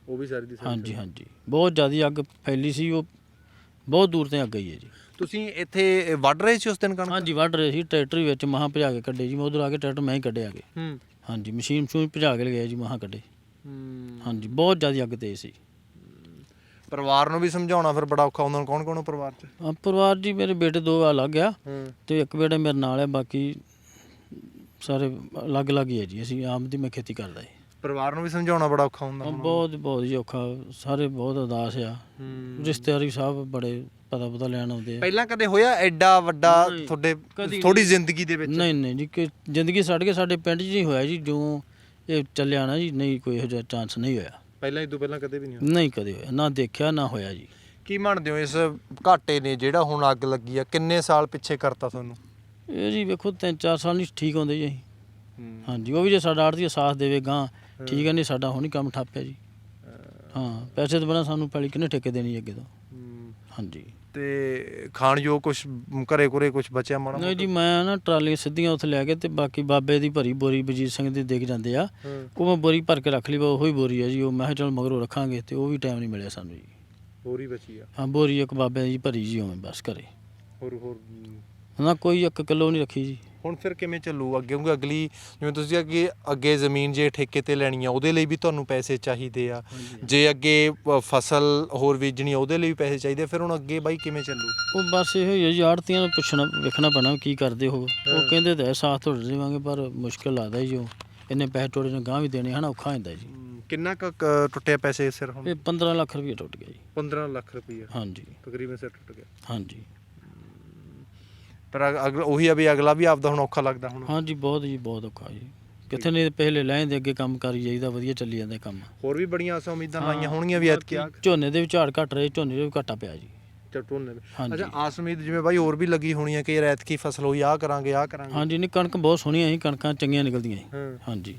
ਉਹ ਵੀ ਸਾਰੀ ਦੀ ਸਾਰੀ ਹਾਂਜੀ ਹਾਂਜੀ। ਬਹੁਤ ਜ਼ਿਆਦਾ ਅੱਗ ਫੈਲੀ ਸੀ ਉਹ ਬਹੁਤ ਦੂਰ ਤੇ ਅੱਗ ਗਈ ਹੈ ਜੀ। ਤੁਸੀਂ ਇੱਥੇ ਵੱਢ ਰਹੇ ਸੀ ਉਸ ਦਿਨ ਕਣਕ? ਹਾਂਜੀ ਵੱਢ ਰਹੇ ਸੀ ਟਰੈਕਟਰ ਵਿੱਚ ਮਹਾਂ ਭਜਾ ਕੇ ਕੱਢੇ ਜੀ। ਮੈਂ ਉਧਰ ਆ ਕੇ ਟਰੈਕਟਰ ਮੈਂ ਹੀ ਕੱਢਿਆ ਕੇ ਹੂੰ। ਹਾਂਜੀ ਮਸ਼ੀਨ ਮਸ਼ੂਨ ਭਜਾ ਕੇ ਲਗਾਇਆ ਜੀ ਮਹਾਂ ਕੱਢੇ। ਹੂੰ। ਹਾਂਜੀ ਬਹੁਤ ਜ਼ਿਆਦਾ ਅੱਗ ਤੇਜ਼ ਸੀ। ਪਰਿਵਾਰ ਨੂੰ ਵੀ ਸਮਝਾਉਣਾ ਫਿਰ ਬੜਾ ਔਖਾ ਹੁੰਦਾ ਕੌਣ ਕੌਣ ਪਰਿਵਾਰ 'ਚ? ਆ ਪਰਿਵਾਰ ਜੀ ਮੇਰੇ ਬੇਟੇ ਦੋ ਆ ਲੱਗ ਗਿਆ ਹੂੰ। ਤੇ ਇੱਕ ਬੇਟਾ ਮੇਰੇ ਨਾਲ ਹੈ ਬਾਕੀ ਸਾਰੇ ਅਲੱਗ ਅਲੱਗ ਹੀ ਹੈ ਜੀ ਅਸੀਂ ਆਮ ਦੀ ਮੈਂ ਖੇਤੀ ਕਰਦਾ ਜੀ। ਪਰਿਵਾਰ ਨੂੰ ਵੀ ਸਮਝਾਉਣਾ ਬੜਾ ਔਖਾ ਹੁੰਦਾ ਹਾਂ, ਹੋਣਾ। ਬਹੁਤ ਬਹੁਤ ਹੀ ਔਖਾ ਸਾਰੇ ਬਹੁਤ ਉਦਾਸ ਆ। ਹੂੰ। ਰਿਸ਼ਤੇਦਾਰੀ ਸਾਹਿਬ ਬੜੇ ਪਤਾ ਪਤਾ ਲੈਣ ਆਉਂਦੇ ਆ। ਪਹਿਲਾਂ ਕਦੇ ਹੋਇਆ ਐਡਾ ਵੱਡਾ ਨਹੀਂ, ਤੁਹਾਡੇ ਕਦੀ ਥੋੜੀ ਜ਼ਿੰਦਗੀ ਦੇ ਵਿੱਚ? ਨਹੀਂ ਨਹੀਂ ਜੀ ਕਿ ਜ਼ਿੰਦਗੀ ਛੱਡ ਕੇ ਸਾਡੇ ਪਿੰਡ 'ਚ ਨਹੀਂ ਹੋਇਆ ਜੀ ਜੋ ਇਹ ਚੱਲਿਆ ਨਾ ਜੀ ਨਹੀਂ ਕੋਈ ਇਹੋ ਜਿਹਾ ਚਾਂਸ ਨਹੀਂ ਹੋਇਆ। ਪਹਿਲਾਂ ਇਹ ਤੋਂ ਪਹਿਲਾਂ ਕਦੇ ਵੀ ਨਹੀਂ ਨਹੀਂ ਕਦੇ ਹੋਇਆ ਨਾ ਦੇਖਿਆ ਨਾ ਹੋਇਆ ਜੀ। ਕੀ ਮੰਨਦੇ ਹੋ ਇਸ ਘਾਟੇ ਨੇ ਜਿਹੜਾ ਹੁਣ ਅੱਗ ਲੱਗੀ ਆ? ਕਿੰਨੇ ਸਾਲ ਪਿੱਛੇ ਕਰਤਾ ਤੁਹਾਨੂੰ? ਇਹ ਜੀ ਵੇਖੋ ਤਿੰਨ ਚਾਰ ਸਾਲ ਨਹੀਂ ਠੀਕ ਹੁੰਦੇ ਜੀ ਅਸੀਂ। ਹਾਂਜੀ ਉਹ ਵੀ ਜੇ ਸਾਡਾ ਆੜਤੀ ਸਾਥ ਦੇਵੇ ਗਾਂ ਠੀਕ ਹੈ ਨਹੀਂ ਸਾਡਾ ਹੁਣ ਹੀ ਕੰਮ ਠੱਪਿਆ ਜੀ। ਹਾਂ। ਪੈਸੇ ਤੋਂ ਬਿਨਾਂ ਸਾਨੂੰ ਪੈਲੀ ਕਿੰਨੇ ਠੇਕੇ ਦੇਣੀ ਅੱਗੇ ਤੋਂ? ਹਾਂਜੀ। ਤੇ ਖਾਣ ਜੋ ਕੁਝ ਘਰੇ ਕੁਰੇ ਕੁਝ ਬਚਿਆ ਮਾੜਾ ਨਹੀਂ ਜੀ ਮੈਂ ਨਾ ਟਰਾਲੀਆਂ ਸਿੱਧੀਆਂ ਉੱਥੇ ਲੈ ਕੇ ਤੇ ਬਾਕੀ ਬਾਬੇ ਦੀ ਭਰੀ ਬੋਰੀ ਬਜੀਤ ਸਿੰਘ ਦੀ ਦੇਖ ਜਾਂਦੇ ਆ। ਉਹ ਮੈਂ ਬੋਰੀ ਭਰ ਕੇ ਰੱਖ ਲਈ ਵਾ ਉਹੀ ਬੋਰੀ ਆ ਜੀ। ਉਹ ਮੈਂ ਚਲ ਮਗਰੋਂ ਰੱਖਾਂਗੇ ਤੇ ਉਹ ਵੀ ਟਾਈਮ ਨਹੀਂ ਮਿਲਿਆ ਸਾਨੂੰ ਜੀ। ਹੋਰੀ ਬਚੀ ਆ? ਹਾਂ ਬੋਰੀ ਇੱਕ ਬਾਬੇ ਦੀ ਭਰੀ ਜੀ ਉਵੇਂ ਬਸ ਘਰੇ। ਹੋਰ ਹੋਰ ਨਾ ਕੋਈ 1 ਕਿਲੋ ਨਹੀਂ ਰੱਖੀ ਜੀ। ਹੁਣ ਫਿਰ ਕਿਵੇਂ ਚੱਲੂ? ਅੱਗੇ ਕਿਉਂਕਿ ਅਗਲੀ ਜਿਵੇਂ ਤੁਸੀਂ ਅੱਗੇ ਅੱਗੇ ਜ਼ਮੀਨ ਜੇ ਠੇਕੇ ਤੇ ਲੈਣੀ ਆ ਉਹਦੇ ਲਈ ਵੀ ਤੁਹਾਨੂੰ ਪੈਸੇ ਚਾਹੀਦੇ ਆ। ਜੇ ਅੱਗੇ ਅ, ਫਸਲ ਹੋਰ ਬੀਜਣੀ ਆ ਉਹਦੇ ਲਈ ਵੀ ਪੈਸੇ ਚਾਹੀਦੇ ਆ, ਫਿਰ ਹੁਣ ਅੱਗੇ ਬਾਈ ਕਿਵੇਂ ਚੱਲੂ? ਉਹ ਬਸ ਇਹੋ ਹੀ ਹੈ ਜੀ ਆੜਤੀਆਂ ਨੂੰ ਪੁੱਛਣਾ ਵੇਖਣਾ ਪੈਣਾ ਕੀ ਕਰਦੇ ਹੋ ਉਹ ਕਹਿੰਦੇ ਤਾਂ ਹੈ ਸਾਥ ਤੁਹਾਡੇ ਦੇਵਾਂਗੇ ਪਰ ਮੁਸ਼ਕਿਲ ਲੱਗਦਾ ਜੀ ਉਹ। ਇੰਨੇ ਪੈਸੇ ਟੋੜੇ ਨੇ ਗਾਂ ਵੀ ਦੇਣੇ ਹਨਾ ਔਖਾ ਹੁੰਦਾ ਜੀ। ਕਿੰਨਾ ਕੁ ਕ- ਟੁੱਟਿਆ ਪੈਸੇ ਸਿਰ ਹੁਣ? ਇਹ 15 ਲੱਖ ਰੁਪਏ ਟੁੱਟ ਗਿਆ ਜੀ। 15 ਲੱਖ ਰੁਪਈਆ। ਹਾਂਜੀ। ਤਕਰੀਬਨ ਸਿਰ ਟੁੱਟ ਗਿਆ। ਹਾਂਜੀ। ਪਰ ਅਗ- ਅਗਲਾ ਉਹੀ ਆ ਵੀ ਅਗਲਾ ਵੀ ਆਪਦਾ ਹੁਣ ਔਖਾ ਲੱਗਦਾ ਹੁਣ। ਹਾਂਜੀ ਬਹੁਤ ਜੀ ਬਹੁਤ ਔਖਾ ਜੀ। ਕਿੱਥੇ ਨਹੀਂ ਪਹਿਲੇ ਲੈਂਦੇ ਅੱਗੇ ਕੰਮ ਕਰੀ ਜਾਈਦਾ ਵਧੀਆ ਚੱਲੀ ਜਾਂਦਾ ਕੰਮ। ਹੋਰ ਵੀ ਬੜੀਆਂ ਆਸਾਂ ਉਮੀਦਾਂ ਲਾਈਆਂ ਹੋਣਗੀਆਂ ਵੀ ਐਤਕੀ। ਆ ਝੋਨੇ ਦੇ ਝਾੜ ਘਟ ਰਹੇ ਝੋਨੇ ਦੇ ਵੀ ਘਾਟਾ ਪਿਆ ਜੀ। ਚਟੂਨੇ ਹਾਂਜੀ। ਅੱਛਾ ਆਸ ਉਮੀਦ ਜਿਵੇਂ ਬਾਈ ਹੋਰ ਵੀ ਲੱਗੀ ਹੋਣੀ ਆ ਕਿ ਯਾਰ ਐਤਕੀ ਫਸਲ ਹੋਈ ਆ ਕਰਾਂਗੇ ਆ ਕਰਾਂਗੇ। ਹਾਂਜੀ ਨਹੀਂ ਕਣਕ ਬਹੁਤ ਸੋਹਣੀਆਂ ਸੀ ਕਣਕਾਂ ਚੰਗੀਆਂ ਨਿਕਲਦੀਆਂ ਹਾਂ। ਹਾਂਜੀ।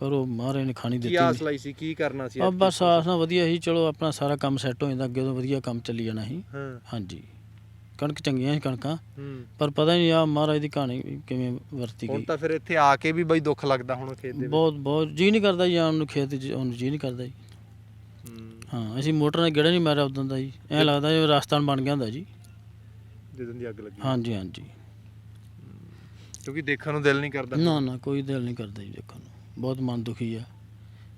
ਪਰ ਉਹ ਮਹਾਰਾਜ ਨੇ ਖਾਣੀ ਕੀ ਦਿੱਤੀ ਆਸ ਨਹੀਂ। ਲਾਈ ਸੀ ਕੀ ਕਰਨਾ ਸੀ ਆ ਬਸ ਆਸ ਨਾਲ ਵਧੀਆ ਸੀ ਚਲੋ ਆਪਣਾ ਸਾਰਾ ਕੰਮ ਸੈੱਟ ਹੋ ਜਾਂਦਾ ਅੱਗੇ ਤੋਂ ਵਧੀਆ ਕੰਮ ਚੱਲੀ ਜਾਣਾ ਸੀ। ਹਾਂ। ਹਾਂਜੀ। ਕਣਕ ਚੰਗੀਆਂ ਸੀ ਕਣਕਾਂ। ਹੂੰ। ਪਰ ਪਤਾ ਨਹੀਂ ਆ ਮਹਾਰਾਜ ਦੀ ਕਹਾਣੀ ਕਿਵੇਂ ਵਰਤੀ ਹੁਣ ਗਈ। ਤਾਂ ਫਿਰ ਇੱਥੇ ਆ ਕੇ ਵੀ ਬਾਈ ਦੁੱਖ ਲੱਗਦਾ ਹੁਣ ਖੇਤ ਦੇ ਵਿੱਚ। ਬਹੁਤ ਬਹੁਤ ਜੀ ਨਹੀਂ ਕਰਦਾ ਜੀ ਆਉਣ ਨੂੰ ਖੇਤ ਚ ਆਉਣ ਨੂੰ ਜੀ ਨਹੀਂ ਕਰਦਾ ਜੀ। ਹੂੰ। ਹਾਂ ਅਸੀਂ ਮੋਟਰ ਨਾਲ ਗੇੜਾ ਨਹੀਂ ਮਾਰਿਆ ਉਦੋਂ ਦਾ ਜੀ। ਐਂ ਲੱਗਦਾ ਜਿਵੇਂ ਰਾਸਤਾਨ ਬਣ ਗਿਆ ਹੁੰਦਾ ਜੀ। ਜਦੋਂ ਦੀ ਅੱਗ ਲੱਗੀ। ਹਾਂਜੀ ਹਾਂਜੀ। ਕਿਉਂਕਿ ਦੇਖਣ ਨੂੰ ਦਿਲ ਨਹੀਂ ਕਰਦਾ। ਨਾ ਨਾ ਕੋਈ ਦਿਲ ਨਹੀਂ ਕਰਦਾ ਜੀ ਦੇਖਣ ਨੂੰ। ਬਹੁਤ ਮਨ ਦੁਖੀ ਆ।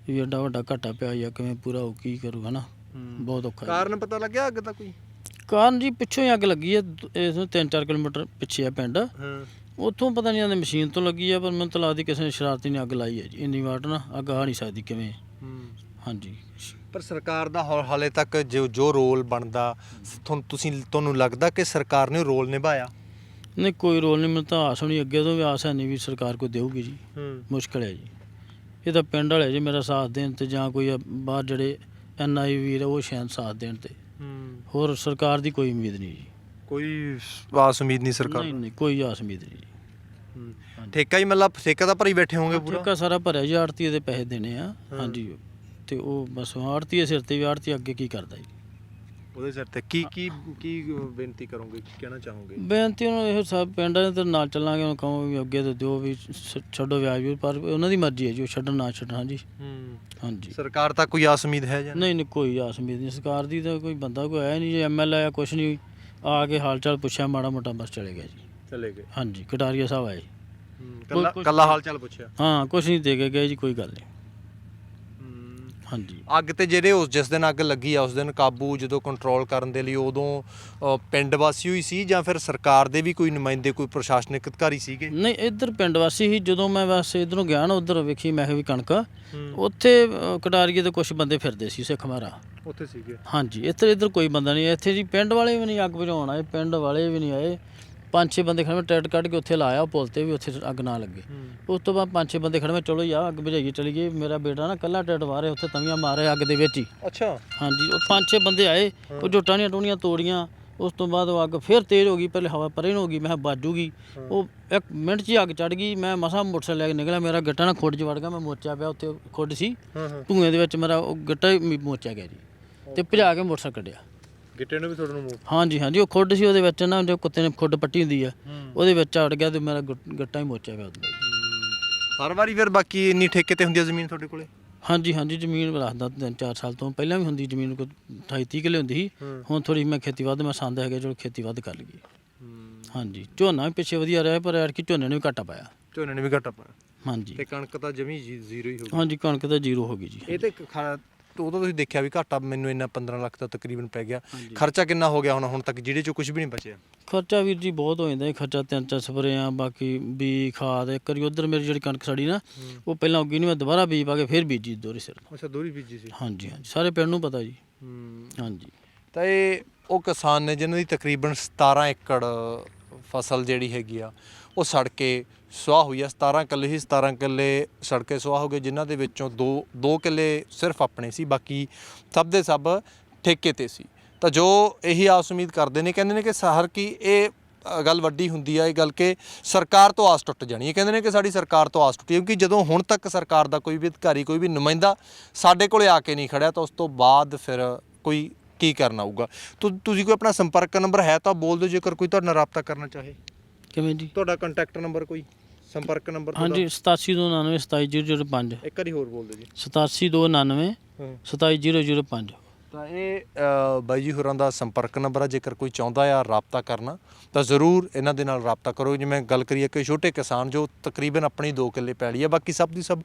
ਵੀ ਐਡਾ ਵੱਡਾ ਘਾਟਾ ਪਿਆ ਜਾਂ ਕਿਵੇਂ ਪੂਰਾ ਉਹ ਕੀ ਕਰੂ ਹਨਾ? ਹੂੰ। ਬਹੁਤ ਔਖਾ ਜੀ। ਕਾਰਨ ਪਤਾ ਲੱਗਿਆ ਅੱਗ ਦਾ ਕੋਈ? ਕਾਰਨ ਜੀ ਪਿੱਛੋਂ ਹੀ ਅੱਗ ਲੱਗੀ ਹੈ ਇਸ ਨੂੰ 3-4 ਕਿਲੋਮੀਟਰ ਪਿੱਛੇ ਆ ਪਿੰਡ। ਹਾਂ। ਉੱਥੋਂ ਪਤਾ ਨਹੀਂ ਆਂਦੇ ਮਸ਼ੀਨ ਤੋਂ ਲੱਗੀ ਆ ਪਰ ਮੈਨੂੰ ਤਾਂ ਲੱਗਦੀ ਕਿਸੇ ਨੇ ਸ਼ਰਾਰਤੀ ਨੇ ਅੱਗ ਲਾਈ ਹੈ ਜੀ। ਇੰਨੀ ਵਾਟ ਨਾ ਅੱਗ ਆ ਨਹੀਂ ਸਕਦੀ ਕਿਵੇਂ। ਹਾਂਜੀ। ਪਰ ਸਰਕਾਰ ਦਾ ਹਾਲ- ਹਾਲੇ ਤੱਕ ਜੋ ਜੋ ਰੋਲ ਬਣਦਾ ਤੁਹਾਨੂੰ ਤੁਸੀਂ ਤੁਹਾਨੂੰ ਲੱਗਦਾ ਕਿ ਸਰਕਾਰ ਨੇ ਰੋਲ ਨਿਭਾਇਆ? ਨਹੀਂ ਕੋਈ ਰੋਲ ਨਹੀਂ ਮੈਨੂੰ ਤਾਂ ਆਸ ਹੋਣੀ ਅੱਗੇ ਤੋਂ ਵੀ ਆਸ ਹੈ ਨਹੀਂ ਵੀ ਸਰਕਾਰ ਕੋਈ ਦੇਊਗੀ ਜੀ। ਹੂੰ। ਮੁਸ਼ਕਲ ਹੈ ਜੀ। ਇਹ ਤਾਂ ਪਿੰਡ ਵਾਲੇ ਜੀ ਮੇਰਾ ਸਾਥ ਦੇਣ ਤੇ ਜਾਂ ਕੋਈ ਬਾਹਰ ਜਿਹੜੇ ਐਨ ਆਈ ਵੀਰ ਆ, ਉਹ ਸ਼ਾਇਦ ਸਾਥ ਦੇਣ ਤੇ। ਹੋਰ ਸਰਕਾਰ ਦੀ ਕੋਈ ਉਮੀਦ ਨਹੀਂ ਜੀ। ਕੋਈ ਆਸ ਉਮੀਦ ਨਹੀਂ ਸਰਕਾਰ ਨਹੀਂ ਨਹੀਂ ਕੋਈ ਆਸ ਉਮੀਦ ਨਹੀਂ ਜੀ। ਹੂੰ। ਠੇਕਾ ਹੀ ਮਤਲਬ ਠੇਕਾ ਤਾਂ ਭਰੀ ਬੈਠੇ ਹੋਵੋਗੇ ਪੂਰਾ। ਠੇਕਾ ਸਾਰਾ ਭਰਿਆ ਜੀ ਆੜਤੀ ਦੇ ਪੈਸੇ ਦੇਣੇ ਆ। ਹਾਂਜੀ ਤੇ ਉਹ ਬਸ ਆੜਤੀ ਸਿਰ ਤੇ ਵੀ ਆੜਤੀ ਅੱਗੇ ਕੀ ਕਰਦਾ ਜੀ। ਉਹਦੇ ਸਿਰ ਤੇ ਕੀ ਕੀ ਕੀ ਬੇਨਤੀ ਕਰੋਗੇ? ਕੀ ਕਹਿਣਾ ਚਾਹੋਗੇ? ਬੇਨਤੀ ਉਹਨੂੰ ਇਹ ਸਭ ਪਿੰਡਾਂ ਦੇ ਤੇ ਨਾਲ ਚੱਲਾਂਗੇ ਉਹਨੂੰ ਕਹੋ ਵੀ ਅੱਗੇ ਤੋਂ ਦਿਓ ਵੀ ਛੱਡੋ ਵਿਆਜ ਵੀ ਪਰ ਉਹਨਾਂ ਦੀ ਮਰਜ਼ੀ ਹੈ ਜੀ ਉਹ ਛੱਡਣ ਨਾ ਛੱਡਣ ਹਾਂਜੀ। ਹੂੰ। ਹਾਂਜੀ। ਸਰਕਾਰ ਤਾਂ ਕੋਈ ਆਸ ਉਮੀਦ ਹੈ ਜਾਂ ਨਹੀਂ ਨਹੀਂ ਕੋਈ ਆਸ ਉਮੀਦ ਨਹੀਂ ਸਰਕਾਰ ਦੀ ਤਾਂ ਕੋਈ ਬੰਦਾ ਕੋਈ ਆਇਆ ਨਹੀਂ ਜੀ ਐਮਐਲਏ ਆ ਕੁਛ ਨਹੀਂ। ਆ ਕੇ ਹਾਲ ਚਾਲ ਪੁੱਛਿਆ ਮਾੜਾ ਮੋਟਾ ਬਸ ਚਲੇ ਗਿਆ ਜੀ। ਚਲੇ ਗਏ। ਹਾਂਜੀ ਕਟਾਰੀਆ ਸਾਹਿਬ ਆਏ। ਕੱਲਾ ਕੱਲਾ ਹਾਲ ਚਾਲ ਪੁੱਛਿਆ? ਹਾਂ ਕੁਛ ਨਹੀਂ ਦੇ ਕੇ ਗਏ ਜੀ ਕੋਈ ਗੱਲ ਨਹੀਂ। ਹਾਂਜੀ। ਅੱਗ ਤੇ ਜਿਹੜੇ ਉਸ ਜਿਸ ਦਿਨ ਅੱਗ ਲੱਗੀ ਆ ਉਸ ਦਿਨ ਕਾਬੂ ਜਦੋਂ ਕੰਟਰੋਲ ਕਰਨ ਦੇ ਲਈ ਉਦੋਂ ਅ, ਪਿੰਡ ਵਾਸੀ ਹੋਈ ਸੀ ਜਾਂ ਫਿਰ ਸਰਕਾਰ ਦੇ ਵੀ ਕੋਈ ਨੁਮਾਇੰਦੇ ਕੋਈ ਪ੍ਰਸ਼ਾਸਨਿਕ ਅਧਿਕਾਰੀ ਸੀਗੇ? ਨਹੀਂ ਇੱਧਰ ਪਿੰਡ ਵਾਸੀ ਸੀ ਜਦੋਂ ਮੈਂ ਬਸ ਇਧਰੋਂ ਗਿਆ ਨਾ ਉਧਰ ਵੇਖੀ ਮੈਂ ਕਿਹਾ ਵੀ ਕਣਕ ਉੱਥੇ ਅ, ਕਟਾਰੀਏ ਦੇ ਕੁਝ ਬੰਦੇ ਫਿਰਦੇ ਸੀ ਸਿੱਖ ਮਾਰਾ ਉੱਥੇ ਸੀਗੇ। ਹਾਂਜੀ ਇੱਧਰ ਇੱਧਰ ਕੋਈ ਬੰਦਾ ਨਹੀਂ ਇੱਥੇ ਜੀ ਪਿੰਡ ਵਾਲੇ ਵੀ ਨਹੀਂ ਅੱਗ ਬੁਝਾਉਣ ਆਏ ਪਿੰਡ ਵਾਲੇ ਵੀ ਨਹੀਂ ਆਏ। ਪੰਜ ਛੇ ਬੰਦੇ ਖੜੇ ਮੈਂ ਟਰੈਕਟ ਕੱਢ ਕੇ ਉੱਥੇ ਲਾਇਆ ਉਹ ਪੁਲ ਤੇ ਵੀ ਉੱਥੇ ਅੱਗ ਨਾ ਲੱਗੇ। ਉਸ ਤੋਂ ਬਾਅਦ ਪੰਜ ਛੇ ਬੰਦੇ ਖੜੇ ਮੈਂ ਚਲੋ ਯਾ ਅੱਗ ਬੁਝਾਈਏ ਚਲੀ ਗਈ ਮੇਰਾ ਬੇਟਾ ਨਾ ਕੱਲਾ ਟਰੈਕਟ ਵਾਰੇ ਉੱਥੇ ਤਵੀਆਂ ਮਾਰੇ ਅੱਗ ਦੇ ਵਿੱਚ ਹੀ। ਅੱਛਾ। ਹਾਂਜੀ ਉਹ ਪੰਜ ਛੇ ਬੰਦੇ ਆਏ ਉਹ ਜੋ ਟਾਣੀਆਂ ਟੂਣੀਆਂ ਤੋੜੀਆਂ। ਉਸ ਤੋਂ ਬਾਅਦ ਉਹ ਅੱਗ ਫਿਰ ਤੇਜ਼ ਹੋ ਗਈ ਪਹਿਲੇ ਹਵਾ ਪਰੇ ਨੂੰ ਹੋ ਗਈ ਮੈਂ ਬਾਜੂਗੀ ਉਹ ਇੱਕ ਮਿੰਟ 'ਚ ਹੀ ਅੱਗ ਚੜ ਗਈ ਮੈਂ ਮਸਾ ਮੋਟਰਸਾਈਕਲ ਲੈ ਕੇ ਨਿਕਲਿਆ ਮੇਰਾ ਗੱਟਾ ਨਾ ਖੁੱਡ 'ਚ ਵੜ ਗਿਆ ਮੈਂ ਮੋਚਿਆ ਪਿਆ ਉੱਥੇ ਖੁੱਡ ਸੀ। ਧੂਏ ਦੇ ਵਿੱਚ ਮੇਰਾ ਉਹ ਗੱਟਾ ਹੀ ਮੋਚਿਆ ਗਿਆ ਜੀ। ਤੇ ਭਜਾ ਕੇ ਮੋਟਰਸਾਈਕਲ ਕੱਢਿਆ। ਗਿੱਟੇ ਨੂੰ ਵੀ ਤੁਹਾਡੇ ਨੂੰ ਮੂੰਹ ਹਾਂਜੀ ਹਾਂਜੀ ਉਹ ਖੁੱਡ ਸੀ ਉਹਦੇ ਵਿੱਚ ਨਾ ਜੋ ਕੁੱਤੇ ਨੇ ਖੁੱਡ ਪੱਟੀ ਹੁੰਦੀ ਆ ਉਹਦੇ ਵਿੱਚ ਅੜ ਗਿਆ ਤੇ ਮੇਰਾ ਗੁੱਟ- ਗੱਟਾ ਹੀ ਮੋਚਿਆ ਗਿਆ ਉਹਦੇ ਹਰ ਵਾਰੀ ਫਿਰ ਬਾਕੀ ਇੰਨੀ ਠੇਕੇ ਤੇ ਹੁੰਦੀ ਆ ਜ਼ਮੀਨ ਤੁਹਾਡੇ ਕੋਲੇ? ਹਾਂਜੀ ਹਾਂਜੀ ਜ਼ਮੀਨ ਰੱਖਦਾ ਤਿੰਨ ਚਾਰ ਸਾਲ ਤੋਂ ਪਹਿਲਾਂ ਵੀ ਹੁੰਦੀ ਜ਼ਮੀਨ ਕੋ 28 30 ਕਿੱਲੇ ਹੁੰਦੀ ਸੀ। ਹੁਣ ਥੋੜੀ ਮੈਂ ਖੇਤੀ ਵੱਧ ਮੈਂ ਸੰਦ ਹੈਗੇ ਚਲੋ ਖੇਤੀ ਵੱਧ ਕਰ ਲਈਏ। ਹਾਂਜੀ ਝੋਨਾ ਵੀ ਪਿੱਛੇ ਵਧੀਆ ਰਿਹਾ ਪਰ ਐਰ ਕੀ ਝੋਨੇ ਨੇ ਵੀ ਘਾਟਾ ਪਾਇਆ। ਝੋਨੇ ਨੇ ਵੀ ਘਟਾ ਪਾਇਆ। ਹਾਂਜੀ। ਤੇ ਕਣਕ ਤਾਂ ਜਮੀ ਜ਼ੀਰੋ ਹੀ ਹੋ ਹਾਂਜੀ ਕਣਕ ਤਾਂ ਜ਼ੀਰੋ ਹੋ ਗਈ ਜੀ। ਗਈ ਇਹ ਤੇ ਖ- ਉਦੋਂ ਤੁਸੀਂ ਦੇਖਿਆ ਵੀ ਘਾਟਾ ਮੈਨੂੰ ਇੰਨਾ 15 ਲੱਖ ਦਾ ਤਕਰੀਬਨ ਪੈ ਗਿਆ। ਖਰਚਾ ਕਿੰਨਾ ਹੋ ਗਿਆ ਹੁਣ ਹੁਣ ਤੱਕ ਜਿਹੜੇ ਚੋਂ ਕੁਝ ਵੀ ਨਹੀਂ ਬਚਿਆ? ਖਰਚਾ ਵੀਰ ਜੀ ਬਹੁਤ ਹੋ ਜਾਂਦਾ ਜੀ ਖਰਚਾ ਤਿੰਨ ਚਾਰ ਸਪਰੇਆਂ ਬਾਕੀ ਬੀ ਖਾਦ ਇੱਕ ਵਾਰੀ ਉਧਰ ਮੇਰੀ ਜਿਹੜੀ ਕਣਕ ਸੜੀ ਨਾ ਉਹ ਪਹਿਲਾਂ ਉੱਗੀ ਨਹੀਂ ਮੈਂ ਦੁਬਾਰਾ ਬੀਜ ਪਾ ਕੇ ਫਿਰ ਬੀਜੀ ਦੋਰੇ ਸਿਰ ਅੱਛਾ ਦੋਰੀ ਬੀਜੀ ਸੀ? ਹਾਂਜੀ ਹਾਂਜੀ ਸਾਰੇ ਪਿੰਡ ਨੂੰ ਪਤਾ ਜੀ। ਹੂੰ। ਹਾਂਜੀ। ਤਾਂ ਇਹ ਉਹ ਕਿਸਾਨ ਨੇ ਜਿਨ੍ਹਾਂ ਦੀ ਤਕਰੀਬਨ 17 ਏਕੜ ਫਸਲ ਜਿਹੜੀ ਹੈਗੀ ਆ ਉਹ ਸੜ ਕੇ ਸੁਆਹ ਹੋਈ ਆ 17 ਕਿੱਲੇ ਹੀ 17 ਕਿੱਲੇ ਸੜ ਕੇ ਸੁਆਹ ਹੋ ਗਏ ਜਿਨ੍ਹਾਂ ਦੇ ਵਿੱਚੋਂ ਦੋ ਦੋ ਕਿੱਲੇ ਸਿਰਫ ਆਪਣੇ ਸੀ ਬਾਕੀ ਸਭ ਦੇ ਸਭ ਠੇਕੇ ਤੇ ਸੀ। ਤਾਂ ਜੋ ਇਹੀ ਆਸ ਉਮੀਦ ਕਰਦੇ ਨੇ ਕਹਿੰਦੇ ਨੇ ਕਿ ਸਹਰ ਕੀ ਇਹ ਗੱਲ ਵੱਡੀ ਹੁੰਦੀ ਆ ਇਹ ਗੱਲ ਕਿ ਸਰਕਾਰ ਤੋਂ ਆਸ ਟੁੱਟ ਜਾਣੀ ਹੈ ਕਹਿੰਦੇ ਨੇ ਕਿ ਸਾਡੀ ਸਰਕਾਰ ਤੋਂ ਆਸ ਟੁੱਟੀ ਕਿਉਂਕਿ ਜਦੋਂ ਹੁਣ ਤੱਕ ਸਰਕਾਰ ਦਾ ਕੋਈ ਵੀ ਅਧਿਕਾਰੀ ਕੋਈ ਵੀ ਨੁਮਾਇੰਦਾ ਸਾਡੇ ਕੋਲੇ ਆ ਕੇ ਨਹੀਂ ਖੜਿਆ ਤਾਂ ਉਸ ਤੋਂ ਬਾਅਦ ਫਿਰ ਕੋਈ ਕੀ ਕਰਨਾ ਹੋਊਗਾ ਤੁ- ਤੁਸੀਂ ਕੋਈ ਆਪਣਾ ਸੰਪਰਕ ਨੰਬਰ ਹੈ ਤਾਂ ਬੋਲ ਦਿਓ ਜੇਕਰ ਕੋਈ ਤੁਹਾਡੇ ਨਾਲ ਰਾਬਤਾ ਕਰਨਾ ਚਾਹੇ। ਕਿਵੇਂ ਜੀ? ਤੁਹਾਡਾ ਕੰਟੈਕਟ ਨੰਬਰ ਕੋਈ? ਸੰਪਰਕ ਨੰਬਰ ਹਾਂਜੀ 8729 27005 ਇੱਕ ਵਾਰੀ ਹੋਰ ਬੋਲ ਦਿਓ ਜੀ 8729 ਹਾਂ। 27005 ਤਾਂ ਇਹ ਅ, ਬਾਈ ਜੀ ਹੋਰਾਂ ਦਾ ਸੰਪਰਕ ਨੰਬਰ ਆ ਜੇਕਰ ਕੋਈ ਚਾਹੁੰਦਾ ਆ ਰਾਬਤਾ ਕਰਨਾ ਤਾਂ ਜ਼ਰੂਰ ਇਹਨਾਂ ਦੇ ਨਾਲ ਰਾਬਤਾ ਕਰੋ। ਜਿਵੇਂ ਗੱਲ ਕਰੀਏ ਕਿ ਛੋਟੇ ਕਿਸਾਨ ਜੋ ਤਕਰੀਬਨ ਆਪਣੀ 2 ਕਿੱਲੇ ਪੈਲੀ ਆ ਬਾਕੀ ਸਭ ਦੀ ਸਭ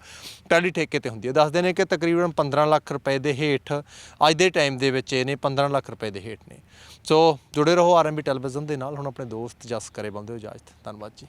ਪੈਲੀ ਠੇਕੇ ਤੇ ਹੁੰਦੀ ਹੈ ਦੱਸਦੇ ਨੇ ਕਿ ਤਕਰੀਬਨ 15 ਲੱਖ ਰੁਪਏ ਦੇ ਹੇਠ ਅੱਜ ਦੇ ਟਾਈਮ ਦੇ ਵਿੱਚ ਇਹ ਨੇ 15 ਲੱਖ ਰੁਪਏ ਦੇ ਹੇਠ ਨੇ। ਸੋ ਜੁੜੇ ਰਹੋ ਆਰਐਮਬੀ ਟੈਲੀਵਿਜ਼ਨ ਦੇ ਨਾਲ। ਹੁਣ ਆਪਣੇ ਦੋਸਤ ਜਸ ਕਰੇ ਬੰਦੇ ਹੋ ਇਜਾਜ਼ਤ ਧੰਨਵਾਦ ਜੀ।